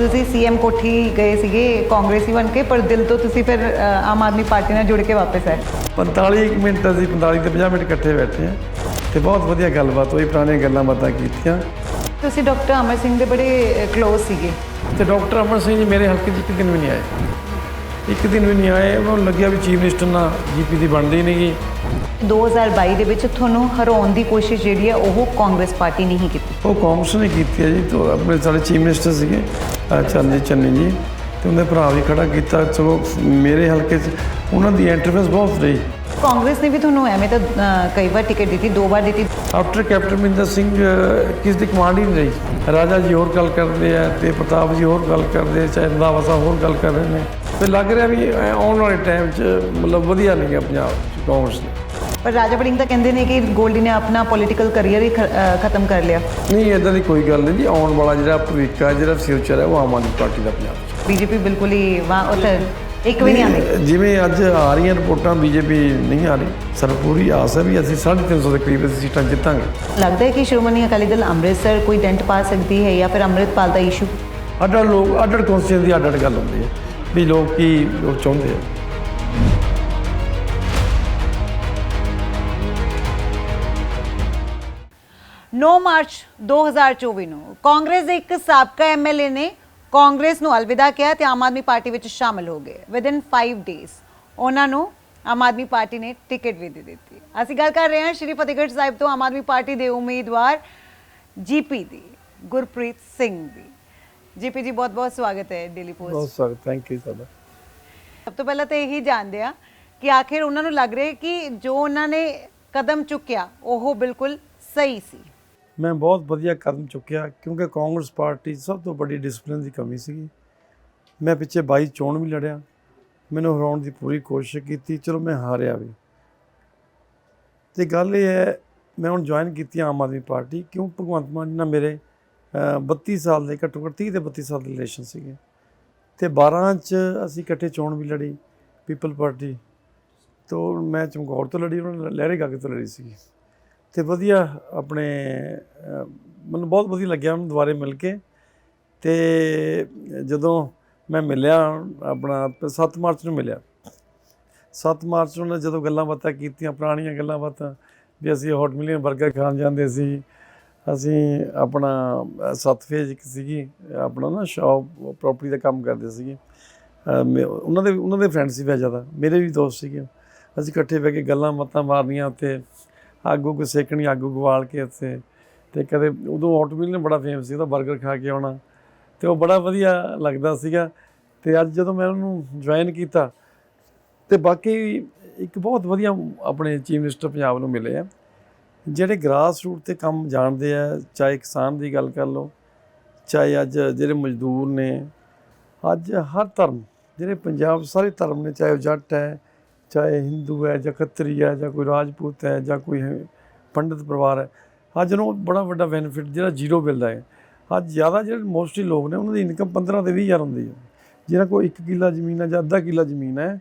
ਤੁਸੀਂ ਸੀਐਮ ਕੋਠੀ ਗਏ ਸੀਗੇ ਕਾਂਗਰਸੀ ਬਣ ਕੇ ਪਰ ਦਿਲ ਤੋਂ ਤੁਸੀਂ ਫਿਰ ਆਮ ਆਦਮੀ ਪਾਰਟੀ ਨਾਲ ਜੁੜ ਕੇ ਵਾਪਸ ਆਏ? 45 ਕੁ ਮਿੰਟ ਅਸੀਂ 45 ਤੇ 50 ਮਿੰਟ ਇਕੱਠੇ ਬੈਠੇ ਆ ਤੇ ਬਹੁਤ ਵਧੀਆ ਗੱਲਬਾਤ ਹੋਈ ਪੁਰਾਣੀਆਂ ਗੱਲਾਂ ਬਾਤਾਂ ਕੀਤੀਆਂ। ਤੁਸੀਂ ਡਾਕਟਰ ਅਮਰ ਸਿੰਘ ਦੇ ਬੜੇ ক্লোਜ਼ ਸੀਗੇ। ਤੇ ਡਾਕਟਰ ਅਮਰ ਸਿੰਘ ਜੀ ਮੇਰੇ ਹਲਕੇ 'ਚ ਇੱਕ ਦਿਨ ਵੀ ਨਹੀਂ ਆਏ। ਇੱਕ ਦਿਨ ਵੀ ਨਹੀਂ ਆਏ ਉਹਨਾਂ ਨੂੰ ਲੱਗਿਆ ਵੀ ਚੀਫ ਮਿਨਿਸਟਰ ਨਾਲ ਜੀਪੀ ਦੀ ਬਣਦੀ ਨਹੀਂਗੀ 2022 ਦੇ ਵਿੱਚ ਤੁਹਾਨੂੰ ਹਰਾਉਣ ਦੀ ਕੋਸ਼ਿਸ਼ ਜਿਹੜੀ ਹੈ ਉਹ ਕਾਂਗਰਸ ਪਾਰਟੀ ਨੇ ਹੀ ਕੀਤੀ। ਉਹ ਕਾਂਗਰਸ ਨੇ ਕੀਤੀ ਹੈ ਜੀ। ਤੋਂ ਆਪਣੇ ਸਾਡੇ ਚੀਫ ਮਿਨਿਸਟਰ ਸੀਗੇ ਚੰਨੀ ਚੰਨੀ ਜੀ ਤੇ ਉਹਦੇ ਭਰਾ ਵੀ ਖੜਾ ਕੀਤਾ। ਸਗੋਂ ਮੇਰੇ ਹਲਕੇ 'ਚ ਉਹਨਾਂ ਦੀ ਇੰਟਰਫੇਸ ਬਹੁਤ ਰਹੀ। ਕਾਂਗਰਸ ਨੇ ਵੀ ਤੁਹਾਨੂੰ ਐਵੇਂ ਤਾਂ ਕਈ ਵਾਰ ਟਿਕਟ ਦਿੱਤੀ ਦੋ ਵਾਰ ਦਿੱਤੀ। ਆਫਟਰ ਕੈਪਟਨ ਮਹਿੰਦਰ ਸਿੰਘ ਕਿਸ ਦੀ ਕਮਾਂਡ ਹੀ ਨਹੀਂ ਰਹੀ। ਰਾਜਾ ਜੀ ਹੋਰ ਗੱਲ ਕਰਦੇ ਆ ਤੇ ਪ੍ਰਤਾਪ ਜੀ ਹੋਰ ਗੱਲ ਕਰਦੇ ਆ ਚਾਹੇ ਰੰਧਾਵਾ ਸਾਹਿਬ ਹੋਰ ਗੱਲ ਕਰ ਰਹੇ ਨੇ। ਤੇ ਲੱਗ ਰਿਹਾ ਵੀ ਆਉਣ ਵਾਲੇ ਟਾਈਮ 'ਚ ਮਤਲਬ ਵਧੀਆ ਨਹੀਂ ਹੈ ਪੰਜਾਬ 'ਚ। ਕਾਂਗਰਸ ਨੇ ਪਰ ਰਾਜਾ ਵੜਿੰਗ ਤਾਂ ਕਹਿੰਦੇ ਨੇ ਕਿ ਗੋਲਡੀ ਨੇ ਆਪਣਾ ਪੋਲੀਟੀਕਲ ਕੈਰੀਅਰ ਹੀ ਖਤਮ ਕਰ ਲਿਆ। ਨਹੀਂ ਇਦਾਂ ਦੀ ਕੋਈ ਗੱਲ ਨਹੀਂ ਜੀ। ਆਉਣ ਵਾਲਾ ਜਿਹੜਾ ਭਵਿੱਖ ਹੈ ਜਿਹੜਾ ਫਿਊਚਰ ਹੈ ਉਹ ਆਮ ਆਦਮੀ ਪਾਰਟੀ ਦਾ ਪੰਜਾਬ 'ਚ। ਬੀਜੇਪੀ ਬਿਲਕੁਲ ਹੀ ਵਾ ਉੱਥੇ ਇੱਕ ਵੀ ਨਹੀਂ ਆਉਂਦੀ। ਜਿਵੇਂ ਅੱਜ ਆ ਰਹੀਆਂ ਰਿਪੋਰਟਾਂ ਬੀਜੇਪੀ ਨਹੀਂ ਆ ਰਹੀ। ਸਰ ਪੂਰੀ ਆਸ ਹੈ ਵੀ ਅਸੀਂ 350 ਦੇ ਕਰੀਬ ਸੀਟਾਂ ਜਿੱਤਾਂਗੇ। ਲੱਗਦਾ ਹੈ ਕਿ ਸ਼੍ਰੋਮਣੀ ਅਕਾਲੀ ਦਲ ਅੰਮ੍ਰਿਤਸਰ ਕੋਈ ਡੈਂਟ ਪਾ ਸਕਦੀ ਹੈ ਜਾਂ ਫਿਰ ਅੰਮ੍ਰਿਤਪਾਲ ਦਾ ਇਸ਼ੂ ਅੱਡ ਅੱਡ ਲੋਕ ਅੱਡ ਅੱਡ ਕੌਂਸਟੀਟਿਊਂਸੀ ਦੀ ਅੱਡ ਅੱਡ ਗੱਲ ਹੁੰਦੀ ਹੈ। ਵੀ ਲੋਕ ਕੀ ਲੋਕ ਚਾਹੁੰਦੇ ਆ? ਨੌ ਮਾਰਚ 2024 ਨੂੰ ਕਾਂਗਰਸ ਦੇ ਇੱਕ ਸਾਬਕਾ ਐਮਐਲਏ ਨੇ ਕਾਂਗਰਸ ਨੂੰ ਅਲਵਿਦਾ ਕਿਹਾ ਤੇ ਆਮ ਆਦਮੀ ਪਾਰਟੀ ਵਿੱਚ ਸ਼ਾਮਲ ਹੋ ਗਏ। ਵਿਦਿਨ 5 ਡੇਜ਼ ਉਹਨਾਂ ਨੂੰ ਆਮ ਆਦਮੀ ਪਾਰਟੀ ਨੇ ਟਿਕਟ ਵੀ ਦੇ ਦਿੱਤੀ। ਅਸੀਂ ਗੱਲ ਕਰ ਰਹੇ ਹਾਂ ਸ਼੍ਰੀ ਫਤਿਹਗੜ੍ਹ ਸਾਹਿਬ ਤੋਂ ਆਮ ਆਦਮੀ ਪਾਰਟੀ ਦੇ ਉਮੀਦਵਾਰ ਜੀਪੀ ਦੀ ਗੁਰਪ੍ਰੀਤ ਸਿੰਘ ਦੀ। ਜੀਪੀ ਜੀ ਬਹੁਤ ਬਹੁਤ ਸਵਾਗਤ ਹੈ ਡੇਲੀ ਪੋਸਟ ਬਹੁਤ ਸਵਾਗਤ ਥੈਂਕ ਯੂ ਤੁਹਾਡਾ। ਸਭ ਤੋਂ ਪਹਿਲਾਂ ਤਾਂ ਇਹੀ ਜਾਣਦੇ ਆ ਕਿ ਆਖਿਰ ਉਹਨਾਂ ਨੂੰ ਲੱਗ ਰਿਹਾ ਕਿ ਜੋ ਉਹਨਾਂ ਨੇ ਕਦਮ ਚੁੱਕਿਆ ਉਹ ਬਿਲਕੁਲ ਸਹੀ ਸੀ। ਮੈਂ ਬਹੁਤ ਵਧੀਆ ਕਦਮ ਚੁੱਕਿਆ ਕਿਉਂਕਿ ਕਾਂਗਰਸ ਪਾਰਟੀ ਸਭ ਤੋਂ ਵੱਡੀ ਡਿਸਪਲਿਨ ਦੀ ਕਮੀ ਸੀਗੀ। ਮੈਂ ਪਿੱਛੇ 22 ਚੋਣ ਵੀ ਲੜਿਆ। ਮੈਨੂੰ ਹਰਾਉਣ ਦੀ ਪੂਰੀ ਕੋਸ਼ਿਸ਼ ਕੀਤੀ ਚਲੋ ਮੈਂ ਹਾਰਿਆ ਵੀ। ਤੇ ਗੱਲ ਇਹ ਹੈ ਮੈਂ ਹੁਣ ਜੁਆਇਨ ਕੀਤੀ ਆਮ ਆਦਮੀ ਪਾਰਟੀ ਕਿਉਂ? ਭਗਵੰਤ ਮਾਨ ਜੀ ਨਾਲ ਮੇਰੇ ਅਹ, 32 ਸਾਲ ਦੇ ਘੱਟੋ ਘੱਟ 30 ਤੇ 32 ਸਾਲ ਦੇ ਰਿਲੇਸ਼ਨ ਸੀਗੇ। ਤੇ 12 ਚ ਅਸੀਂ ਇਕੱਠੇ ਚੋਣ ਵੀ ਲੜੀ ਪੀਪਲ ਪਾਰਟੀ ਤੋਂ ਮੈਂ ਚਮਕੌਰ ਤੋਂ ਲੜੀ ਉਹਨਾਂ ਲਹਿਰੇ ਗਾਗੇ ਤੋਂ ਲੜੀ ਸੀ ਤੇ ਵਧੀਆ ਆਪਣੇ ਮੈਨੂੰ ਬਹੁਤ ਵਧੀਆ ਲੱਗਿਆ ਉਹਨੂੰ ਦੁਬਾਰੇ ਮਿਲ ਕੇ। ਤੇ ਜਦੋਂ ਮੈਂ ਮਿਲਿਆ ਆਪਣਾ 7 ਮਾਰਚ ਨੂੰ ਮਿਲਿਆ। 7 ਮਾਰਚ ਨੂੰ ਜਦੋਂ ਗੱਲਾਂ ਬਾਤਾਂ ਕੀਤੀਆਂ ਪੁਰਾਣੀਆਂ ਗੱਲਾਂ ਬਾਤਾਂ ਵੀ ਅਸੀਂ ਹੌਟ ਮਿਲੀਅਨ 버ਗਰ ਖਾਣ ਜਾਂਦੇ ਸੀ ਅਸੀਂ ਆਪਣਾ ਸੱਤ ਫੇਜ ਇੱਕ ਸੀਗੀ ਆਪਣਾ ਨਾ ਸ਼ਾਪ ਪ੍ਰਾਪਰਟੀ ਦਾ ਕੰਮ ਕਰਦੇ ਸੀਗੇ। ਅਹ, ਉਹਨਾਂ ਦੇ ਉਹਨਾਂ ਦੇ ਫਰੈਂਡ ਸੀ ਵੈ ਜ਼ਿਆਦਾ ਮੇਰੇ ਵੀ ਦੋਸਤ ਸੀਗੇ। ਅਸੀਂ ਇਕੱਠੇ ਬਹਿ ਕੇ ਗੱਲਾਂ ਬਾਤਾਂ ਮਾਰਨੀਆਂ ਉੱਤੇ ਆਗੂ ਉੱਗ ਸੇਕਣੀ ਆਗੂ ਉੱਗ ਕੇ ਉੱਥੇ ਤੇ ਕਦੇ ਉਦੋਂ ਹੌਟ ਮਿਲੀਅਨ ਬੜਾ ਫੇਮਸ ਸੀ, ਉਹਦਾ 버ਗਰ ਖਾ ਕੇ ਆਉਣਾ। ਤੇ ਉਹ ਬੜਾ ਵਧੀਆ ਲੱਗਦਾ ਸੀਗਾ। ਤੇ ਅੱਜ ਜਦੋਂ ਮੈਂ ਉਹਨੂੰ ਜੁਆਇਨ ਕੀਤਾ, ਤੇ ਬਾਕੀ ਇੱਕ ਬਹੁਤ ਵਧੀਆ ਆਪਣੇ ਚੀਫ ਮਿਨਿਸਟਰ ਪੰਜਾਬ ਨੂੰ ਮਿਲੇ ਆ। ਜਿਹੜੇ ਗ੍ਰਾਸ ਰੂਟ ਤੇ ਕੰਮ ਜਾਣਦੇ ਆ, ਚਾਹੇ ਕਿਸਾਨ ਦੀ ਗੱਲ ਕਰ ਲਓ, ਚਾਹੇ ਅੱਜ ਜਿਹੜੇ ਮਜ਼ਦੂਰ ਨੇ, ਅੱਜ ਹਰ ਧਰਮ, ਜਿਹੜੇ ਪੰਜਾਬ ਸਾਰੇ ਧਰਮ ਨੇ, ਚਾਹੇ ਉਹ ਜੱਟ ਹੈ ਚਾਹੇ ਹਿੰਦੂ ਹੈ ਜਾਂ ਖੱਤਰੀ ਹੈ ਜਾਂ ਕੋਈ ਰਾਜਪੂਤ ਹੈ ਜਾਂ ਕੋਈ ਪੰਡਿਤ ਪਰਿਵਾਰ ਹੈ, ਅੱਜ ਨੂੰ ਬੜਾ ਵੱਡਾ ਬੈਨੀਫਿਟ ਜਿਹੜਾ ਜ਼ੀਰੋ ਬਿੱਲ ਦਾ ਹੈ। ਅੱਜ ਜ਼ਿਆਦਾ ਜਿਹੜੇ ਮੋਸਟਲੀ ਲੋਕ ਨੇ, ਉਹਨਾਂ ਦੀ ਇਨਕਮ 15 ਤੇ 20000 ਹੁੰਦੀ ਹੈ। ਜਿਹਨਾਂ ਕੋਲ 1 ਕਿੱਲਾ ਜ਼ਮੀਨ ਹੈ ਜਾਂ ਅੱਧਾ ਕਿੱਲਾ ਜ਼ਮੀਨ ਹੈ,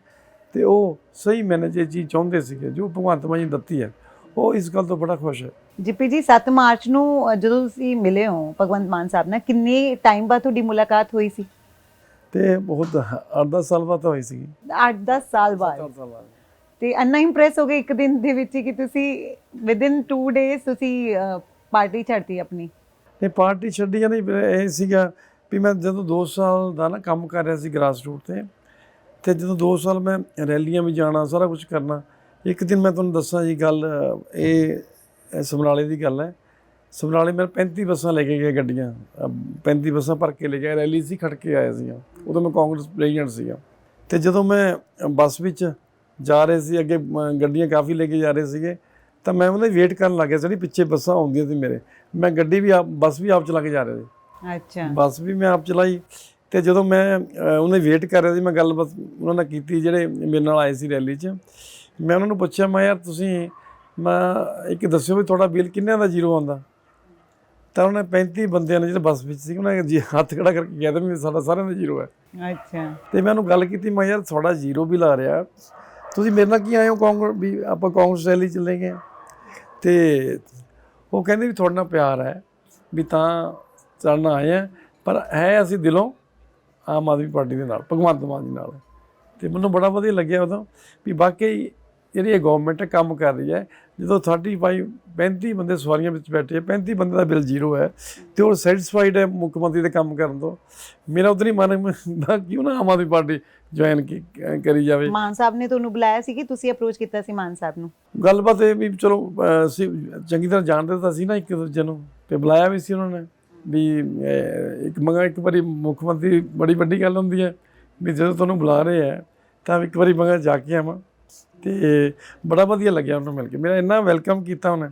ਤੇ ਉਹ ਸਹੀ ਮੈਨੇਜ ਇਹ ਚੀਜ਼ ਚਾਹੁੰਦੇ ਸੀਗੇ, ਜੋ ਭਗਵੰਤ ਮਾਨ ਜੀ ਨੇ ਦਿੱਤੀ ਹੈ। ਉਹ ਇਸ ਗੱਲ ਤੋਂ ਬੜਾ ਖੁਸ਼ ਹੈ। ਜੀਪੀ ਜੀ 7 ਮਾਰਚ ਨੂੰ ਜਦੋਂ ਤੁਸੀਂ ਮਿਲੇ ਹੋ ਭਗਵੰਤ ਮਾਨ ਸਾਹਿਬ ਨਾਲ, ਕਿੰਨੇ ਟਾਈਮ ਬਾਅਦ ਤੁਹਾਡੀ ਮੁਲਾਕਾਤ ਹੋਈ ਸੀ? ਤੇ ਬਹੁਤ 8-10 ਸਾਲ ਬਾਅਦ ਹੋਈ ਸੀਗੀ। 8-10 ਸਾਲ ਬਾਅਦ। ਤੇ ਅੰਨਾ ਇੰਪ੍ਰੈਸ ਹੋ ਗਏ ਇੱਕ ਦਿਨ ਦੇ ਵਿੱਚ ਹੀ ਕਿ ਤੁਸੀਂ ਵਿਦਿਨ 2 ਡੇਜ਼ ਤੁਸੀਂ ਪਾਰਟੀ ਛੱਡਤੀ ਆਪਣੀ। ਇਹ ਪਾਰਟੀ ਛੱਡੀ ਜਾਂ ਨਹੀਂ ਫਿਰ ਇਹ ਸੀਗਾ ਵੀ ਮੈਂ ਜਦੋਂ 2 ਸਾਲ ਦਾ ਨਾ ਕੰਮ ਕਰ ਰਿਹਾ ਸੀ ਗ੍ਰਾਸ ਰੂਟ ਤੇ ਤੇ ਜਦੋਂ 2 ਸਾਲ ਮੈਂ ਰੈਲੀਆਂ ਵੀ ਜਾਣਾ ਸਾਰਾ ਕੁਝ ਕਰਨਾ ਇੱਕ ਦਿਨ ਮੈਂ ਤੁਹਾਨੂੰ ਦੱਸਾਂ ਜੀ ਗੱਲ ਇਹ ਸਮਰਾਲੇ ਦੀ ਗੱਲ ਹੈ। ਸਮਰਾਲੇ ਮੇਰੇ 35 ਬੱਸਾਂ ਲੈ ਕੇ ਗਏ ਗੱਡੀਆਂ। ਅਹ 35 ਬੱਸਾਂ ਭਰ ਕੇ ਲੈ ਗਏ ਰੈਲੀ ਸੀ ਖੜ ਕੇ ਆਏ ਸੀ ਉਦੋਂ ਮੈਂ ਕਾਂਗਰਸ ਪ੍ਰੈਜ਼ੀਡੈਂਟ ਸੀਗਾ। ਤੇ ਜਦੋਂ ਮੈਂ ਬੱਸ ਵਿੱਚ ਜਾ ਰਹੇ ਸੀ ਅੱਗੇ ਗੱਡੀਆਂ ਕਾਫੀ ਲੈ ਕੇ ਜਾ ਰਹੇ ਸੀਗੇ ਤਾਂ ਮੈਂ ਉਹਨਾਂ ਦੀ ਵੇਟ ਕਰਨ ਲੱਗ ਗਿਆ ਜਿਹੜੀ ਪਿੱਛੇ ਬੱਸਾਂ ਆਉਂਦੀਆਂ ਸੀ ਮੇਰੇ। ਮੈਂ ਗੱਡੀ ਵੀ ਆਪ ਬੱਸ ਵੀ ਆਪ ਚਲਾ ਕੇ ਜਾ ਰਿਹਾ ਸੀ। ਅੱਛਾ। ਬੱਸ ਵੀ ਮੈਂ ਆਪ ਚਲਾਈ। ਤੇ ਜਦੋਂ ਮੈਂ ਉਹਨਾਂ ਵੇਟ ਕਰ ਰਿਹਾ ਸੀ ਮੈਂ ਗੱਲਬਾਤ ਉਹਨਾਂ ਨਾਲ ਕੀਤੀ ਜਿਹੜੇ ਮੇਰੇ ਨਾਲ ਆਏ ਸੀ ਰੈਲੀ 'ਚ। ਮੈਂ ਉਹਨਾਂ ਨੂੰ ਪੁੱਛਿਆ ਮੈਂ ਯਾਰ ਤੁਸੀਂ ਮੈਂ ਇੱਕ ਦੱਸਿਓ ਵੀ ਤੁਹਾਡਾ ਬਿੱਲ ਕਿੰਨਿਆਂ ਦਾ ਜ਼ੀਰੋ ਆਉਂਦਾ? ਤਾਂ ਉਹਨੇ 35 ਬੰਦਿਆਂ ਨੇ ਜਿਹੜੇ ਬੱਸ ਵਿੱਚ ਸੀ ਉਹਨਾਂ ਨੇ ਜੀ ਹੱਥ ਖੜਾ ਕਰਕੇ ਕਿਹਾ ਤਾਂ ਵੀ ਸਾਡਾ ਸਾਰਿਆਂ ਦਾ ਜ਼ੀਰੋ ਹੈ। ਅੱਛਾ। ਤੇ ਮੈਂ ਉਹਨੂੰ ਗੱਲ ਕੀਤੀ ਮੈਂ ਯਾਰ ਤੁਹਾਡਾ ਜ਼ੀਰੋ ਬਿੱਲ ਆ ਰਿਹਾ। ਤੁਸੀਂ ਮੇਰੇ ਨਾਲ ਕੀ ਆਏ ਹੋ ਕਾਂਗਰਸ ਵੀ ਆਪਾਂ ਕਾਂਗਰਸ ਰੈਲੀ ਚੱਲੇਗੇ ਤੇ ਉਹ ਕਹਿੰਦੇ ਵੀ ਤੁਹਾਡੇ ਨਾਲ ਪਿਆਰ ਹੈ ਵੀ ਤਾਂ ਚੜਨਾ ਆਏ ਆ ਪਰ ਹੈ ਅਸੀਂ ਦਿਲੋਂ ਆਮ ਆਦਮੀ ਪਾਰਟੀ ਦੇ ਨਾਲ ਭਗਵੰਤ ਮਾਨ ਜੀ ਨਾਲ। ਤੇ ਮੈਨੂੰ ਬੜਾ ਵਧੀਆ ਲੱਗਿਆ ਉਦੋਂ ਵੀ ਵਾਕਈ ਜਿਹੜੀ ਇਹ ਗਵਰਨਮੈਂਟ ਕੰਮ ਕਰ ਰਹੀ ਹੈ ਜਦੋਂ 35 35 ਬੰਦੇ ਸਵਾਰੀਆਂ ਵਿੱਚ ਬੈਠੇ ਆ 35 ਬੰਦੇ ਦਾ ਬਿੱਲ ਜ਼ੀਰੋ ਹੈ ਤੇ ਉਹ ਸੈਟੀਸਫਾਈਡ ਹੈ ਮੁੱਖ ਮੰਤਰੀ ਦੇ ਕੰਮ ਕਰਨ ਤੋਂ। ਮੇਰਾ ਉਧਰ ਹੀ ਮਨ ਹੁੰਦਾ ਕਿਉਂ ਨਾ ਆਮ ਆਦਮੀ ਪਾਰਟੀ ਜੁਆਇਨ ਕਰੀ ਜਾਵੇ। ਮਾਨ ਸਾਹਿਬ ਨੇ ਤੁਹਾਨੂੰ ਬੁਲਾਇਆ ਸੀ ਕਿ ਤੁਸੀਂ ਅਪਰੋਚ ਕੀਤਾ ਸੀ ਮਾਨ ਸਾਹਿਬ ਨੂੰ? ਗੱਲਬਾਤ ਇਹ ਵੀ ਚਲੋ ਅਸੀਂ ਚੰਗੀ ਤਰ੍ਹਾਂ ਜਾਣਦੇ ਤਾਂ ਸੀ ਨਾ ਇੱਕ ਦੂਜੇ ਨੂੰ ਤੇ ਬੁਲਾਇਆ ਵੀ ਸੀ ਉਹਨਾਂ ਨੇ ਵੀ ਇੱਕ ਮੰਗਾ ਇੱਕ ਵਾਰੀ ਮੁੱਖ ਮੰਤਰੀ ਬੜੀ ਵੱਡੀ ਗੱਲ ਹੁੰਦੀ ਹੈ ਵੀ ਜਦੋਂ ਤੁਹਾਨੂੰ ਬੁਲਾ ਰਹੇ ਆ ਤਾਂ ਇੱਕ ਵਾਰੀ ਮੰਗਾ ਜਾ ਕੇ ਆਵਾਂ। ਤੇ ਬੜਾ ਵਧੀਆ ਲੱਗਿਆ ਉਹਨੂੰ ਮਿਲ ਕੇ। ਮੇਰਾ ਇੰਨਾ ਵੈਲਕਮ ਕੀਤਾ ਉਹਨੇ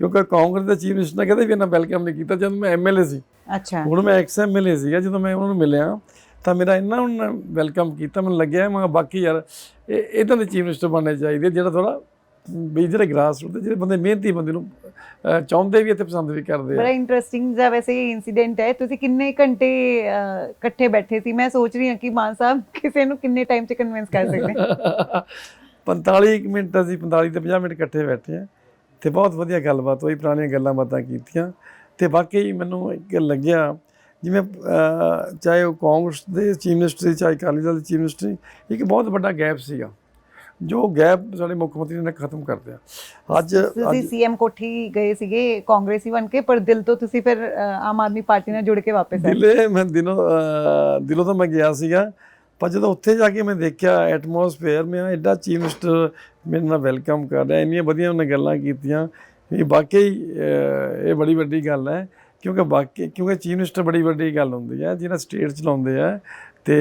ਕਿਉਂਕਿ ਕਾਂਗਰਸ ਦੇ ਚੀਫ ਮਿਨਿਸਟਰ ਨੇ ਕਦੇ ਵੀ ਇੰਨਾ ਵੈਲਕਮ ਨਹੀਂ ਕੀਤਾ ਜਦੋਂ ਮੈਂ ਐਮਐਲਏ ਸੀ। ਅੱਛਾ। ਹੁਣ ਮੈਂ ਐਕਸ ਐਮਐਲਏ ਸੀਗਾ ਜਦੋਂ ਮੈਂ ਉਹਨਾਂ ਨੂੰ ਮਿਲਿਆ ਤਾਂ ਮੇਰਾ ਇੰਨਾ ਉਹਨਾਂ ਵੈਲਕਮ ਕੀਤਾ ਮੈਨੂੰ ਲੱਗਿਆ ਮੈਂ ਬਾਕੀ ਯਾਰ ਇਹ ਇਦਾਂ ਦੇ ਚੀਫ ਮਿਨਿਸਟਰ ਬਣਨੇ ਚਾਹੀਦੇ ਜਿਹੜਾ ਥੋੜਾ ਵੀ ਜਿਹੜੇ ਗ੍ਰਾਸ ਰੂਟ ਜਿਹੜੇ ਬੰਦੇ ਮਿਹਨਤੀ ਬੰਦੇ ਨੂੰ ਚਾਹੁੰਦੇ ਵੀ ਅਤੇ ਪਸੰਦ ਵੀ ਕਰਦੇ ਬੜਾ ਆ ਇੰਟਰਸਟਿੰਗ ਜਿਹਾ ਵੈਸੇ ਇਨਸੀਡੈਂਟ ਹੈ। ਤੁਸੀਂ ਕਿੰਨੇ ਘੰਟੇ ਇਕੱਠੇ ਬੈਠੇ ਸੀ? ਮੈਂ ਸੋਚ ਰਹੀ ਹਾਂ ਕਿ ਮਾਨ ਸਾਹਿਬ ਕਿਸੇ ਨੂੰ ਕਿੰਨੇ ਟਾਈਮ 'ਚ ਕਨਵਿੰਸ ਕਰ ਸਕਦੇ? 45 ਕੁ ਮਿੰਟ ਅਸੀਂ 45 ਤੇ 50 ਮਿੰਟ ਇਕੱਠੇ ਬੈਠੇ ਆ ਤੇ ਬਹੁਤ ਵਧੀਆ ਗੱਲਬਾਤ ਹੋਈ ਪੁਰਾਣੀਆਂ ਗੱਲਾਂ ਬਾਤਾਂ ਕੀਤੀਆਂ ਤੇ ਵਾਕਈ ਮੈਨੂੰ ਇੱਕ ਲੱਗਿਆ ਜਿਵੇਂ ਚਾਹੇ ਉਹ ਕਾਂਗਰਸ ਦੇ ਚੀਫ ਮਿਨਿਸਟਰ ਚਾਹੇ ਅਕਾਲੀ ਦਲ ਦੇ ਚੀਫ ਮਿਨਿਸਟਰ ਇੱਕ ਬਹੁਤ ਵੱਡਾ ਗੈਪ ਸੀਗਾ ਜੋ ਗੈਪ ਸਾਡੇ ਮੁੱਖ ਮੰਤਰੀ ਨੇ ਖਤਮ ਕਰ ਦਿਆ ਅੱਜ ਤੁਸੀਂ ਸੀਐਮ ਕੋਠੀ ਗਏ ਸੀਗੇ ਕਾਂਗਰਸੀ ਬਣ ਕੇ ਪਰ ਦਿਲ ਤੋਂ ਤੁਸੀਂ ਫਿਰ ਆਮ ਆਦਮੀ ਪਾਰਟੀ ਨਾਲ ਜੁੜ ਕੇ ਵਾਪਸ ਆਏ। ਦਿਲੇ ਮੈਂ ਦਿਨੋਂ ਦਿਲੋਂ ਤਾਂ ਮੈਂ ਗਿਆ ਸੀਗਾ ਪਰ ਜਦੋਂ ਉੱਥੇ ਜਾ ਕੇ ਮੈਂ ਦੇਖਿਆ ਐਟਮੋਸਫੇਅਰ, ਮੈਂ ਐਡਾ ਚੀਫ ਮਿਨਿਸਟਰ ਮੇਰੇ ਨਾਲ ਵੈਲਕਮ ਕਰ ਰਿਹਾ, ਇੰਨੀਆਂ ਵਧੀਆ ਉਹਨੇ ਗੱਲਾਂ ਕੀਤੀਆਂ ਵੀ ਵਾਕਈ ਇਹ ਬੜੀ ਵੱਡੀ ਗੱਲ ਹੈ, ਕਿਉਂਕਿ ਵਾਕਈ, ਕਿਉਂਕਿ ਚੀਫ ਮਿਨਿਸਟਰ ਬੜੀ ਵੱਡੀ ਗੱਲ ਹੁੰਦੀ ਹੈ ਜਿਹੜਾ ਸਟੇਟ ਚਲਾਉਂਦੇ ਆ ਤੇ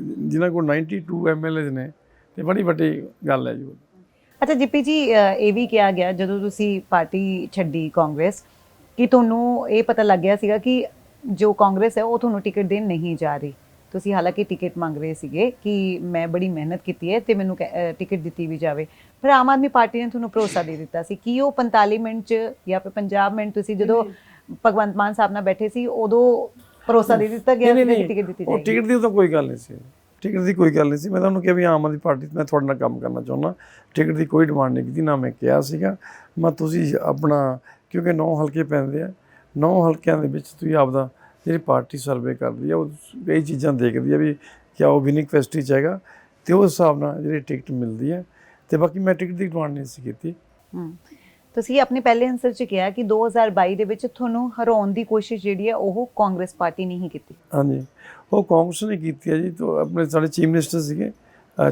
ਜਿਨ੍ਹਾਂ ਕੋਲ 92 ਐਮਐਲਏਜ਼ ਨੇ, ਤੇ ਬੜੀ ਵੱਡੀ ਗੱਲ ਹੈ ਜੀ ਉਹ। ਅੱਛਾ ਜੀਪੀ ਜੀ ਇਹ ਵੀ ਕਿਹਾ ਗਿਆ, ਜਦੋਂ ਤੁਸੀਂ ਪਾਰਟੀ ਛੱਡੀ ਕਾਂਗਰਸ, ਕਿ ਤੁਹਾਨੂੰ ਇਹ ਪਤਾ ਲੱਗ ਗਿਆ ਸੀਗਾ ਕਿ ਜੋ ਕਾਂਗਰਸ ਹੈ, ਉਹ ਤੁਹਾਨੂੰ ਟਿਕਟ ਦੇਣ ਨਹੀਂ ਜਾ ਰਹੀ ਤੁਸੀਂ ਹਾਲਾਂਕਿ ਟਿਕਟ ਮੰਗ ਰਹੇ ਸੀਗੇ ਕਿ ਮੈਂ ਬੜੀ ਮਿਹਨਤ ਕੀਤੀ ਹੈ ਤੇ ਮੈਨੂੰ ਟਿਕਟ ਦਿੱਤੀ ਵੀ ਜਾਵੇ। ਪਰ ਆਮ ਆਦਮੀ ਪਾਰਟੀ ਨੇ ਤੁਹਾਨੂੰ ਭਰੋਸਾ ਦੇ ਦਿੱਤਾ ਸੀ ਕਿ ਉਹ 45 ਮਿੰਟ ਚ ਜਾਂ ਫਿਰ 50 ਮਿੰਟ ਤੁਸੀਂ ਜਦੋਂ ਭਗਵੰਤ ਮਾਨ ਸਾਹਿਬ ਨਾਲ ਬੈਠੇ ਸੀ ਉਦੋਂ ਭਰੋਸਾ ਦੇ ਦਿੱਤਾ ਗਿਆ ਸੀ ਕਿ ਟਿਕਟ ਦਿੱਤੀ ਉਹ ਟਿਕਟ ਦੀ ਤਾਂ ਕੋਈ ਗੱਲ ਨਹੀਂ ਸੀ। ਟਿਕਟ ਦੀ ਕੋਈ ਗੱਲ ਨਹੀਂ ਸੀ। ਮੈਂ ਤਾਂ ਉਹਨੂੰ ਕਿਹਾ ਵੀ ਆਮ ਆਦਮੀ ਪਾਰਟੀ ਮੈਂ ਤੁਹਾਡੇ ਨਾਲ ਕੰਮ ਕਰਨਾ ਚਾਹੁੰਦਾ। ਟਿਕਟ ਦੀ ਕੋਈ ਡਿਮਾਂਡ ਨਹੀਂ ਕੀਤੀ ਨਾ ਮੈਂ ਕਿਹਾ ਸੀਗਾ। ਮੈਂ ਤੁਸੀਂ ਆਪਣਾ ਕਿਉਂਕਿ ਨੌ ਹਲਕੇ ਪੈਂਦੇ ਆ ਨੌ ਹਲਕਿਆਂ ਦੇ ਵਿੱਚ ਤੁਸੀਂ ਆਪਦਾ ਜਿਹੜੀ ਪਾਰਟੀ ਸਰਵੇ ਕਰਦੀ ਆ ਉਹ ਕਈ ਚੀਜ਼ਾਂ ਦੇਖਦੀ ਆ ਵੀ ਕਿਆ ਉਹ ਵਿਨਿੰਗ ਕਪੈਸਿਟੀ 'ਚ ਹੈਗਾ ਤੇ ਉਸ ਹਿਸਾਬ ਨਾਲ ਜਿਹੜੀ ਟਿਕਟ ਮਿਲਦੀ ਹੈ ਤੇ ਬਾਕੀ ਮੈਂ ਟਿਕਟ ਦੀ ਡਿਮਾਂਡ ਨਹੀਂ ਸੀ ਕੀਤੀ। ਤੁਸੀਂ ਆਪਣੇ ਪਹਿਲੇ ਆਨਸਰ 'ਚ ਕਿਹਾ ਕਿ 2022 ਦੇ ਵਿੱਚ ਤੁਹਾਨੂੰ ਹਰਾਉਣ ਦੀ ਕੋਸ਼ਿਸ਼ ਜਿਹੜੀ ਹੈ ਉਹ ਕਾਂਗਰਸ ਪਾਰਟੀ ਨੇ ਹੀ ਕੀਤੀ। ਹਾਂਜੀ। ਉਹ ਕਾਂਗਰਸ ਨੇ ਕੀਤੀ ਹੈ ਜੀ। ਤੋਂ ਆਪਣੇ ਸਾਡੇ ਚੀਫ ਮਿਨਿਸਟਰ ਸੀਗੇ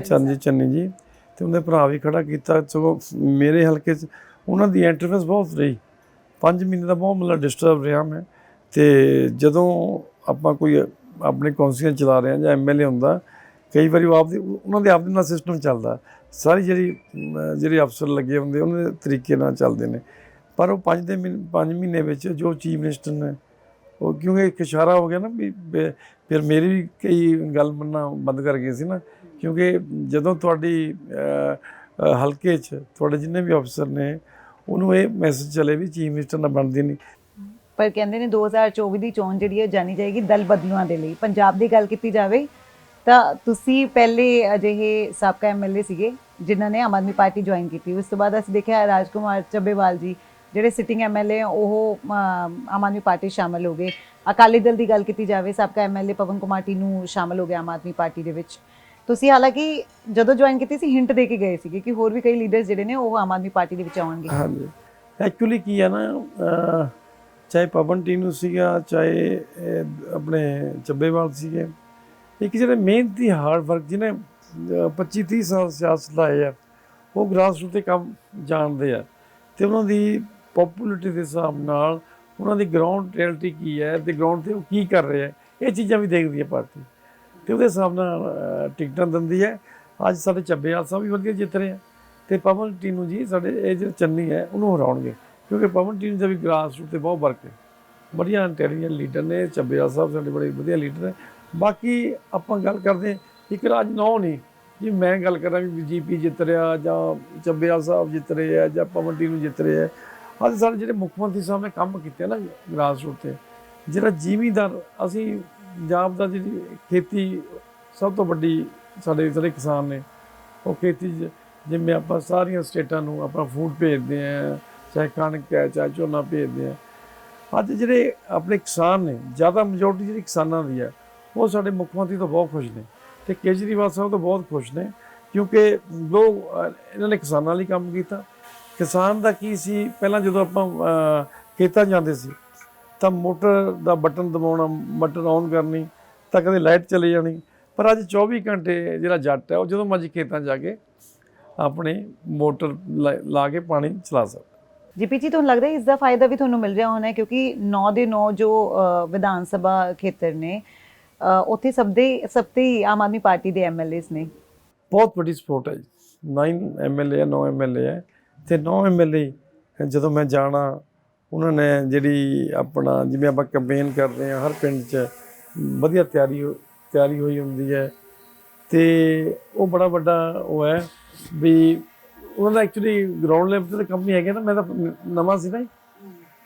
ਚਰਨਜੀਤ ਚੰਨੀ ਜੀ। ਤੇ ਉਹਦੇ ਭਰਾ ਵੀ ਖੜਾ ਕੀਤਾ। ਸਗੋਂ ਮੇਰੇ ਹਲਕੇ 'ਚ ਉਹਨਾਂ ਦੀ ਇੰਟਰਫੇਸ ਬਹੁਤ ਰਹੀ। 5 ਮਹੀਨੇ ਦਾ ਬਹੁਤ ਮਤਲਬ ਡਿਸਟਰਬ ਰਿਹਾ ਮੈਂ। ਤੇ ਜਦੋਂ ਆਪਾਂ ਕੋਈ ਆਪਣੇ ਕੌਂਸਲਰ ਚਲਾ ਰਹੇ ਹਾਂ ਜਾਂ ਐਮਐਲਏ ਹੁੰਦਾ, ਕਈ ਵਾਰੀ ਉਹ ਆਪਦੀ, ਉਹਨਾਂ ਦੇ ਆਪਦੇ ਨਾਲ ਸਿਸਟਮ ਚੱਲਦਾ। ਸਾਰੀ ਜਿਹੜੀ ਜਿਹੜੇ ਅਫਸਰ ਲੱਗੇ ਹੁੰਦੇ, ਉਹਨਾਂ ਦੇ ਤਰੀਕੇ ਨਾਲ ਚੱਲਦੇ ਨੇ। ਪਰ ਉਹ 5 ਦੇ 5 ਮਹੀਨੇ ਵਿੱਚ ਜੋ ਚੀਫ ਮਿਨਿਸਟਰ ਨੇ, ਉਹ ਕਿਉਂਕਿ ਇੱਕ ਇਸ਼ਾਰਾ ਹੋ ਗਿਆ ਨਾ ਵੀ ਫਿਰ ਮੇਰੀ ਵੀ ਕਈ ਗੱਲ ਮੰਨਣਾ ਬੰਦ ਕਰ ਗਏ ਸੀ ਨਾ। ਕਿਉਂਕਿ ਜਦੋਂ ਤੁਹਾਡੀ ਹਲਕੇ 'ਚ ਤੁਹਾਡੇ ਜਿੰਨੇ ਵੀ ਅਫਸਰ ਨੇ, ਉਹਨੂੰ ਇਹ ਮੈਸੇਜ ਚਲੇ ਵੀ ਚੀਫ ਮਿਨਿਸਟਰ ਨਾਲ ਬਣਦੀ ਨਹੀਂ। ਪਰ ਕਹਿੰਦੇ ਨੇ 2024 ਦੀ ਚੋਣ ਜਿਹੜੀ ਹੈ ਜਾਣੀ ਜਾਏਗੀ ਦਲ ਬਦਲੂਆਂ ਦੇ ਲਈ। ਪੰਜਾਬ ਦੀ ਗੱਲ ਕੀਤੀ ਜਾਵੇ ਤਾਂ ਤੁਸੀਂ ਪਹਿਲੇ ਅਜਿਹੇ ਸਾਬਕਾ ਐਮਐਲਏ ਸੀਗੇ ਜਿਨ੍ਹਾਂ ਨੇ ਆਮ ਆਦਮੀ ਪਾਰਟੀ ਜੁਆਇਨ ਕੀਤੀ। ਉਸ ਤੋਂ ਬਾਅਦ ਅਸੀਂ ਦੇਖਿਆ ਰਾਜਕੁਮਾਰ ਚੱਬੇਵਾਲ ਜੀ, ਜਿਹੜੇ ਸਿਟਿੰਗ ਐਮਐਲਏ ਉਹ ਆਮ ਆਦਮੀ ਪਾਰਟੀ ਸ਼ਾਮਲ ਹੋ ਗਏ। ਅਕਾਲੀ ਦਲ ਦੀ ਗੱਲ ਕੀਤੀ ਜਾਵੇ, ਸਾਬਕਾ ਐਮਐਲਏ ਪਵਨ ਕੁਮਾਰ ਟੀਨੂ ਸ਼ਾਮਲ ਹੋ ਗਿਆ ਆਮ ਆਦਮੀ ਪਾਰਟੀ ਦੇ ਵਿੱਚ। ਤੁਸੀਂ ਹਾਲਾਂਕਿ ਜਦੋਂ ਜੁਆਇਨ ਕੀਤੀ ਸੀ, ਹਿੰਟ ਦੇ ਕੇ ਗਏ ਸੀਗੇ ਕਿ ਹੋਰ ਵੀ ਕਈ ਲੀਡਰਸ ਜਿਹੜੇ ਨੇ ਉਹ ਆਮ ਆਦਮੀ ਪਾਰਟੀ ਦੇ ਵਿੱਚ ਆਉਣਗੇ। ਹਾਂਜੀ। ਐਕਚੁਅਲੀ ਕੀ ਹੈ ਨਾ ਚਾਹੇ ਪਵਨ ਟੀਨੂ ਸੀਗਾ, ਚਾਹੇ ਆਪਣੇ ਚੱਬੇਵਾਲ ਸੀਗੇ। ਇੱਕ ਜਿਹੜੇ ਮਿਹਨਤੀ ਹਾਰਡ ਵਰਕ ਜਿਹਨੇ 25 30 ਸਾਲ ਸਿਆਸਤ ਲਾਏ ਆ, ਉਹ ਗ੍ਰਾਸ ਰੂਟ ਤੇ ਕੰਮ ਜਾਣਦੇ ਆ। ਤੇ ਉਹਨਾਂ ਦੀ ਪਪੂਲੈਰਿਟੀ ਦੇ ਹਿਸਾਬ ਨਾਲ ਉਹਨਾਂ ਦੀ ਗਰਾਊਂਡ ਰਿਐਲਿਟੀ ਕੀ ਹੈ ਤੇ ਗਰਾਊਂਡ ਤੇ ਉਹ ਕੀ ਕਰ ਰਹੇ ਆ, ਇਹ ਚੀਜ਼ਾਂ ਵੀ ਦੇਖਦੀ ਹੈ ਪਾਰਟੀ ਤੇ ਉਹਦੇ ਹਿਸਾਬ ਨਾਲ ਟਿਕਟਾਂ ਦਿੰਦੀ ਹੈ। ਅੱਜ ਸਾਡੇ ਚੱਬੇਵਾਲ ਸਾਹਿਬ ਵੀ ਵਧੀਆ ਜਿੱਤ ਰਹੇ ਆ। ਤੇ ਪਵਨ ਟੀਨੂ ਜੀ ਸਾਡੇ, ਇਹ ਜਿਹੜਾ ਚੰਨੀ ਹੈ, ਉਹਨੂੰ ਹਰਾਉਣਗੇ। ਕਿਉਂਕਿ ਪਵਨ ਟੀਨੂ ਦਾ ਵੀ ਗ੍ਰਾਸ ਰੂਟ ਤੇ ਬਹੁਤ ਵਰਕ ਹੈ। ਬੜੀਆਂ ਇੰਟੈਲੀਜੈਂਟ ਲੀਡਰ ਨੇ ਚੱਬੇਵਾਲ ਸਾਹਿਬ ਸਾਡੇ ਬੜੇ ਵਧੀਆ ਲੀਡਰ ਨੇ। ਬਾਕੀ ਆਪਾਂ ਗੱਲ ਕਰਦੇ ਇੱਕ ਰਾਜ ਨੌ ਨਹੀਂ ਜੇ ਮੈਂ ਗੱਲ ਕਰਾਂ ਵੀ ਜੀਪੀ ਜਿੱਤ ਰਿਹਾ ਜਾਂ ਚੱਬੇਵਾਲ ਸਾਹਿਬ ਜਿੱਤ ਰਹੇ ਆ ਜਾਂ ਪਵਨ ਟੀਨੂ ਜਿੱਤ ਰਹੇ ਆ। ਅੱਜ ਸਾਡੇ ਜਿਹੜੇ ਮੁੱਖ ਮੰਤਰੀ ਸਾਹਿਬ ਨੇ ਕੰਮ ਕੀਤੇ ਨਾ ਗ੍ਰਾਸ ਰੂਟ ਤੇ, ਜਿਹੜਾ ਜ਼ਿਮੀਦਾਰ, ਅਸੀਂ ਪੰਜਾਬ ਦਾ ਜਿਹੜੀ ਖੇਤੀ ਸਭ ਤੋਂ ਵੱਡੀ ਸਾਡੇ ਜਿਹੜੇ ਕਿਸਾਨ ਨੇ, ਉਹ ਖੇਤੀ 'ਚ ਜਿਵੇਂ ਆਪਾਂ ਸਾਰੀਆਂ ਸਟੇਟਾਂ ਨੂੰ ਆਪਣਾ ਫੂਡ ਭੇਜਦੇ ਆ ਚਾਹੇ ਕਣਕ ਹੈ, ਚਾਹੇ ਝੋਨਾ ਭੇਜਦੇ ਆ। ਅੱਜ ਜਿਹੜੇ ਆਪਣੇ ਕਿਸਾਨ ਨੇ, ਜ਼ਿਆਦਾ ਮੈਜੋਰਟੀ ਜਿਹੜੀ ਕਿਸਾਨਾਂ ਦੀ ਹੈ, ਉਹ ਸਾਡੇ ਮੁੱਖ ਮੰਤਰੀ ਤੋਂ ਬਹੁਤ ਖੁਸ਼ ਨੇ ਤੇ ਕੇਜਰੀਵਾਲ ਸਾਹਿਬ ਤੋਂ ਬਹੁਤ ਖੁਸ਼ ਨੇ ਕਿਉਂਕਿ ਲੋਕ ਇਹਨਾਂ ਨੇ ਕਿਸਾਨਾਂ ਲਈ ਕੰਮ ਕੀਤਾ। ਕਿਸਾਨ ਦਾ ਕੀ ਸੀ, ਪਹਿਲਾਂ ਜਦੋਂ ਆਪਾਂ ਖੇਤਾਂ ਜਾਂਦੇ ਸੀ, ਤਾਂ motor the button ਦਬਾਉਣਾ matar on ਕਰਨੀ, ਤਾਂ ਕਦੇ ਲਾਈਟ ਚਲੇ ਜਾਣੀ। ਪਰ ਅੱਜ 24 ਘੰਟੇ ਜਿਹੜਾ ਜੱਟ ਹੈ, ਉਹ ਜਦੋਂ ਮਰਜ਼ੀ ਖੇਤਾਂ 'ਚ ਜਾ ਕੇ ਆਪਣੇ ਮੋਟਰ ਲਾ- ਲਾ ਕੇ ਪਾਣੀ ਚਲਾ ਸਕਦਾ। ਜੀਪੀ ਜੀ, ਤੁਹਾਨੂੰ ਲੱਗਦਾ ਹੈ ਇਸ ਦਾ ਫਾਇਦਾ ਵੀ ਤੁਹਾਨੂੰ ਮਿਲ ਰਿਹਾ ਹੋਣਾ ਹੈ? ਕਿਉਂਕਿ 9 ਦੇ 9 ਜੋ ਵਿਧਾਨ ਸਭਾ ਖੇਤਰ ਨੇ ਉੱਥੇ ਸਭ ਦੇ, ਸਭ ਤੇ ਹੀ ਆਮ ਆਦਮੀ ਪਾਰਟੀ ਦੇ ਐਮਐਲਏਸ ਨੇ। ਬਹੁਤ ਵੱਡੀ ਸਪੋਰਟ ਹੈ ਜੀ। 9 ਐਮਐਲਏ ਹੈ 9 ਐਮਐਲਏ ਹੈ। ਤੇ 9 ਐਮਐਲਏ ਜਦੋਂ ਮੈਂ ਜਾਣਾ, ਉਹਨਾਂ ਨੇ ਜਿਹੜੀ ਆਪਣਾ, ਜਿਵੇਂ ਆਪਾਂ ਕੈਂਪੇਨ ਕਰਦੇ ਹਾਂ ਹਰ ਪਿੰਡ 'ਚ, ਵਧੀਆ ਤਿਆਰੀ ਹੋ- ਤਿਆਰੀ ਹੋਈ ਹੁੰਦੀ ਹੈ। ਤੇ ਉਹ ਬੜਾ ਵੱਡਾ ਉਹ ਹੈ ਵੀ ਉਹਨਾਂ ਦਾ ਐਕਚੁਅਲੀ ਗਰਾਊਂਡ ਲੈਵਲ ਤੇ ਤਾਂ ਕੰਮ ਹੈਗਾ ਨਾ, ਮੈਂ ਤਾਂ ਨਵਾਂ ਸੀ ਨਾ